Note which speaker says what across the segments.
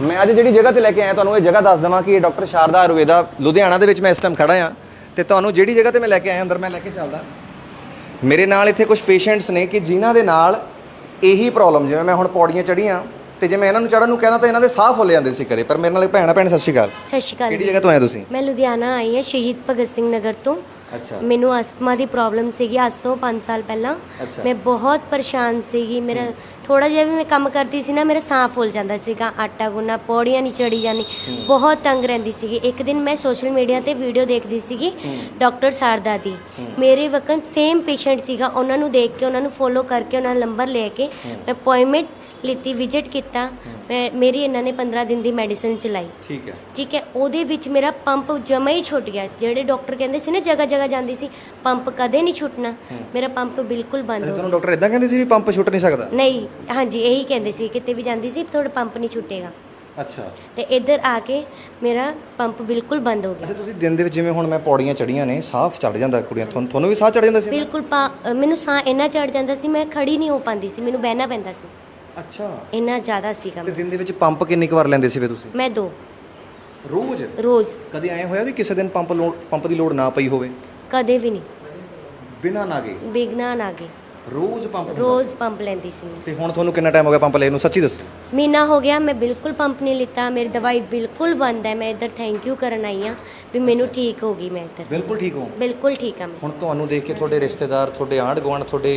Speaker 1: ਮੈਂ ਅੱਜ ਜਿਹੜੀ ਜਗ੍ਹਾ ਤੇ ਲੈ ਕੇ ਆਇਆ ਤੁਹਾਨੂੰ ਇਹ ਜਗ੍ਹਾ ਦੱਸ ਦਵਾਂ ਕਿ ਇਹ ਡਾਕਟਰ ਸ਼ਾਰਦਾ ਆਯੁਰਵੇਦਾ ਲੁਧਿਆਣਾ ਦੇ ਵਿੱਚ ਮੈਂ ਇਸ ਟਾਈਮ ਖੜਾ ਆ ਤੇ ਤੁਹਾਨੂੰ ਜਿਹੜੀ ਜਗ੍ਹਾ ਤੇ ਮੈਂ ਲੈ ਕੇ ਆਇਆ ਅੰਦਰ ਮੈਂ ਲੈ ਕੇ ਚੱਲਦਾ। ਮੇਰੇ ਨਾਲ ਇੱਥੇ ਕੁਝ ਪੇਸ਼ੈਂਟਸ ਨੇ ਕਿ ਜਿਨ੍ਹਾਂ ਦੇ ਨਾਲ ਇਹੀ ਪ੍ਰੋਬਲਮ ਜਿਵੇਂ ਮੈਂ ਹੁਣ ਪੌੜੀਆਂ ਚੜੀਆਂ ਤੇ ਜੇ ਮੈਂ ਇਹਨਾਂ ਨੂੰ ਚੜਨ ਨੂੰ ਕਹਿੰਦਾ ਤਾਂ ਇਹਨਾਂ ਦੇ ਸਾਹ ਫੁੱਲ ਜਾਂਦੇ ਸੀ ਕਦੇ ਪਰ ਮੇਰੇ ਨਾਲ ਇੱਕ ਭੈਣ ਭੈਣ ਸਤਿ ਸ਼੍ਰੀ ਅਕਾਲ।
Speaker 2: ਸਤਿ ਸ਼੍ਰੀ ਅਕਾਲ
Speaker 1: ਕਿਹੜੀ। ਜਗ੍ਹਾ ਤੋਂ ਆਏ ਤੁਸੀਂ?
Speaker 2: ਮੈਂ ਲੁਧਿਆਣਾ ਆਈ ਹਾਂ ਸ਼ਹੀਦ ਭਗਤ ਸਿੰਘ ਨਗਰ ਤੋਂ।
Speaker 1: ਅੱਛਾ।
Speaker 2: ਮੈਨੂੰ ਅਸਥਮਾ ਦੀ ਪ੍ਰੋਬਲਮ ਸੀਗੀ ਅੱਜ ਤੋਂ 5 ਸਾਲ ਪਹਿਲਾਂ। ਮੈਂ ਬਹੁਤ ਪਰੇਸ਼ਾਨ ਸੀਗੀ ਮੇਰਾ ਥੋੜਾ ਜਿਹਾ ਵੀ ਮੈਂ ਕੰਮ ਕਰਦੀ ਸੀ ਨਾ ਮੇਰਾ ਸਾਹ ਫੁੱਲ ਜਾਂਦਾ ਸੀਗਾ ਆਟਾ ਗੁੰਨਾ ਪੌੜੀਆਂ ਨਹੀਂ ਚੜੀ ਜਾਂਦੀ ਬਹੁਤ ਤੰਗ ਰਹਿੰਦੀ ਸੀਗੀ। ਇੱਕ ਦਿਨ ਮੈਂ ਸੋਸ਼ਲ ਮੀਡੀਆ ਤੇ ਵੀਡੀਓ ਦੇਖਦੀ ਸੀਗੀ ਡਾਕਟਰ ਸਾਰਦਾ ਦੀ। ਮੇਰੇ ਵਕਨ ਸੇਮ ਪੇਸ਼ੈਂਟ ਸੀਗਾ ਉਹਨਾਂ ਨੂੰ ਦੇਖ ਕੇ ਉਹਨਾਂ ਨੂੰ ਫੋਲੋ ਕਰਕੇ ਉਹਨਾਂ ਦਾ ਨੰਬਰ ਲੈ ਕੇ ਮੈਂ ਅਪਾਇੰਟਮੈਂਟ ਲਿੱਤੀ ਵਿਜ਼ਿਟ ਕੀਤਾ। ਮੈਂ ਮੇਰੀ ਇਹਨਾਂ ਨੇ 15 ਦਿਨ ਦੀ ਮੈਡੀਸਿਨ ਚਲਾਈ।
Speaker 1: ਠੀਕ ਹੈ।
Speaker 2: ਠੀਕ ਹੈ ਉਹਦੇ ਵਿੱਚ ਮੇਰਾ ਪੰਪ ਜਮਾ ਹੀ ਛੁੱਟ ਗਿਆ। ਜਿਹੜੇ ਡਾਕਟਰ ਕਹਿੰਦੇ ਸੀ ਨਾ ਜਗ੍ਹਾ ਜਗ੍ਹਾ ਜਾਂਦੀ ਸੀ ਪੰਪ ਕਦੇ ਨਹੀਂ ਛੁੱਟਣਾ। ਮੇਰਾ ਪੰਪ ਬਿਲਕੁਲ ਬੰਦ ਹੋ
Speaker 1: ਤੁਹਾਨੂੰ ਡਾਕਟਰ ਇਦਾਂ ਕਹਿੰਦੇ ਸੀ ਵੀ ਪੰਪ ਛੁੱਟ ਨਹੀਂ ਸਕਦਾ?
Speaker 2: ਗਿਆ ਨਹੀਂ। ਹਾਂਜੀ ਇਹੀ ਕਹਿੰਦੇ ਸੀ ਕਿਤੇ ਵੀ ਜਾਂਦੀ ਸੀ ਤੁਹਾਡਾ ਪੰਪ ਨਹੀਂ ਛੁੱਟੇਗਾ।
Speaker 1: ਅੱਛਾ।
Speaker 2: ਤੇ ਇੱਧਰ ਆ ਕੇ ਮੇਰਾ ਪੰਪ ਬਿਲਕੁਲ ਬੰਦ ਹੋ ਗਿਆ।
Speaker 1: ਅੱਛਾ ਤੁਸੀਂ ਦਿਨ ਦੇ ਵਿੱਚ ਜਿਵੇਂ ਹੁਣ ਮੈਂ ਪੌੜੀਆਂ ਚੜੀਆਂ ਨੇ ਸਾਹ ਚੜ ਜਾਂਦਾ ਕੁੜੀਆਂ ਤੁਹਾਨੂੰ ਤੁਹਾਨੂੰ ਵੀ ਸਾਹ ਚੜ ਜਾਂਦਾ ਸੀ?
Speaker 2: ਬਿਲਕੁਲ ਪਾ- ਮੈਨੂੰ ਸਾਹ ਇੰਨਾ ਚੜ ਜਾਂਦਾ ਸੀ ਮੈਂ ਖੜੀ ਨਹੀਂ ਹੋ ਪਾਉਂਦੀ ਸੀ ਮੈਨੂੰ ਬਹਿਣਾ ਪੈਂਦਾ ਸੀ।
Speaker 1: ਅੱਛਾ।
Speaker 2: ਇੰਨਾ ਜ਼ਿਆਦਾ ਸੀਗਾ
Speaker 1: ਤੇ ਦਿਨ ਦੇ ਵਿੱਚ ਪੰਪ ਕਿੰਨੀ ਕੁ ਵਾਰ ਲੈਂਦੇ ਸੀ ਵੇ ਤੁਸੀਂ?
Speaker 2: ਮੈਂ ਦੋ।
Speaker 1: ਰੋਜ਼?
Speaker 2: ਰੋਜ਼।
Speaker 1: ਕਦੇ ਐ ਹੋਇਆ ਵੀ ਕਿਸੇ ਦਿਨ ਪੰਪ ਲੋਡ ਪੰਪ ਦੀ ਲੋੜ ਨਾ ਪਈ ਹੋਵੇ?
Speaker 2: ਕਦੇ ਵੀ ਨਹੀਂ।
Speaker 1: ਬਿਨਾਂ ਨਾਗੇ?
Speaker 2: ਬਿਗਨਾ ਨਾ ਗਏ
Speaker 1: ਰੋਜ਼ ਪੰਪ
Speaker 2: ਰੋਜ਼ ਪੰਪ ਲੈਂਦੀ ਸੀ ਮੈਂ।
Speaker 1: ਤੇ ਹੁਣ ਤੁਹਾਨੂੰ ਕਿੰਨਾ ਟਾਈਮ ਹੋ ਗਿਆ ਪੰਪ ਲੈਣ ਨੂੰ? ਸੱਚੀ ਦੱਸੋ।
Speaker 2: ਮਹੀਨਾ ਹੋ ਗਿਆ ਮੈਂ ਬਿਲਕੁਲ ਪੰਪ ਨਹੀਂ ਲਿੱਤਾ। ਮੇਰੀ ਦਵਾਈ ਬਿਲਕੁਲ ਬੰਦ ਹੈ। ਮੈਂ ਇੱਧਰ ਥੈਂਕ ਯੂ ਕਰਨ ਆਈ ਹਾਂ ਵੀ ਮੈਨੂੰ ਠੀਕ ਹੋ ਗਈ ਮੈਂ ਇੱਧਰ।
Speaker 1: ਬਿਲਕੁਲ ਠੀਕ ਹੋ।
Speaker 2: ਬਿਲਕੁਲ ਠੀਕ ਹਾਂ ਮੈਂ।
Speaker 1: ਹੁਣ ਤੁਹਾਨੂੰ ਦੇਖ ਕੇ ਤੁਹਾਡੇ ਰਿਸ਼ਤੇਦਾਰ ਤੁਹਾਡੇ ਆਂਢ ਗੁਆਂਢ ਤੁਹਾਡੇ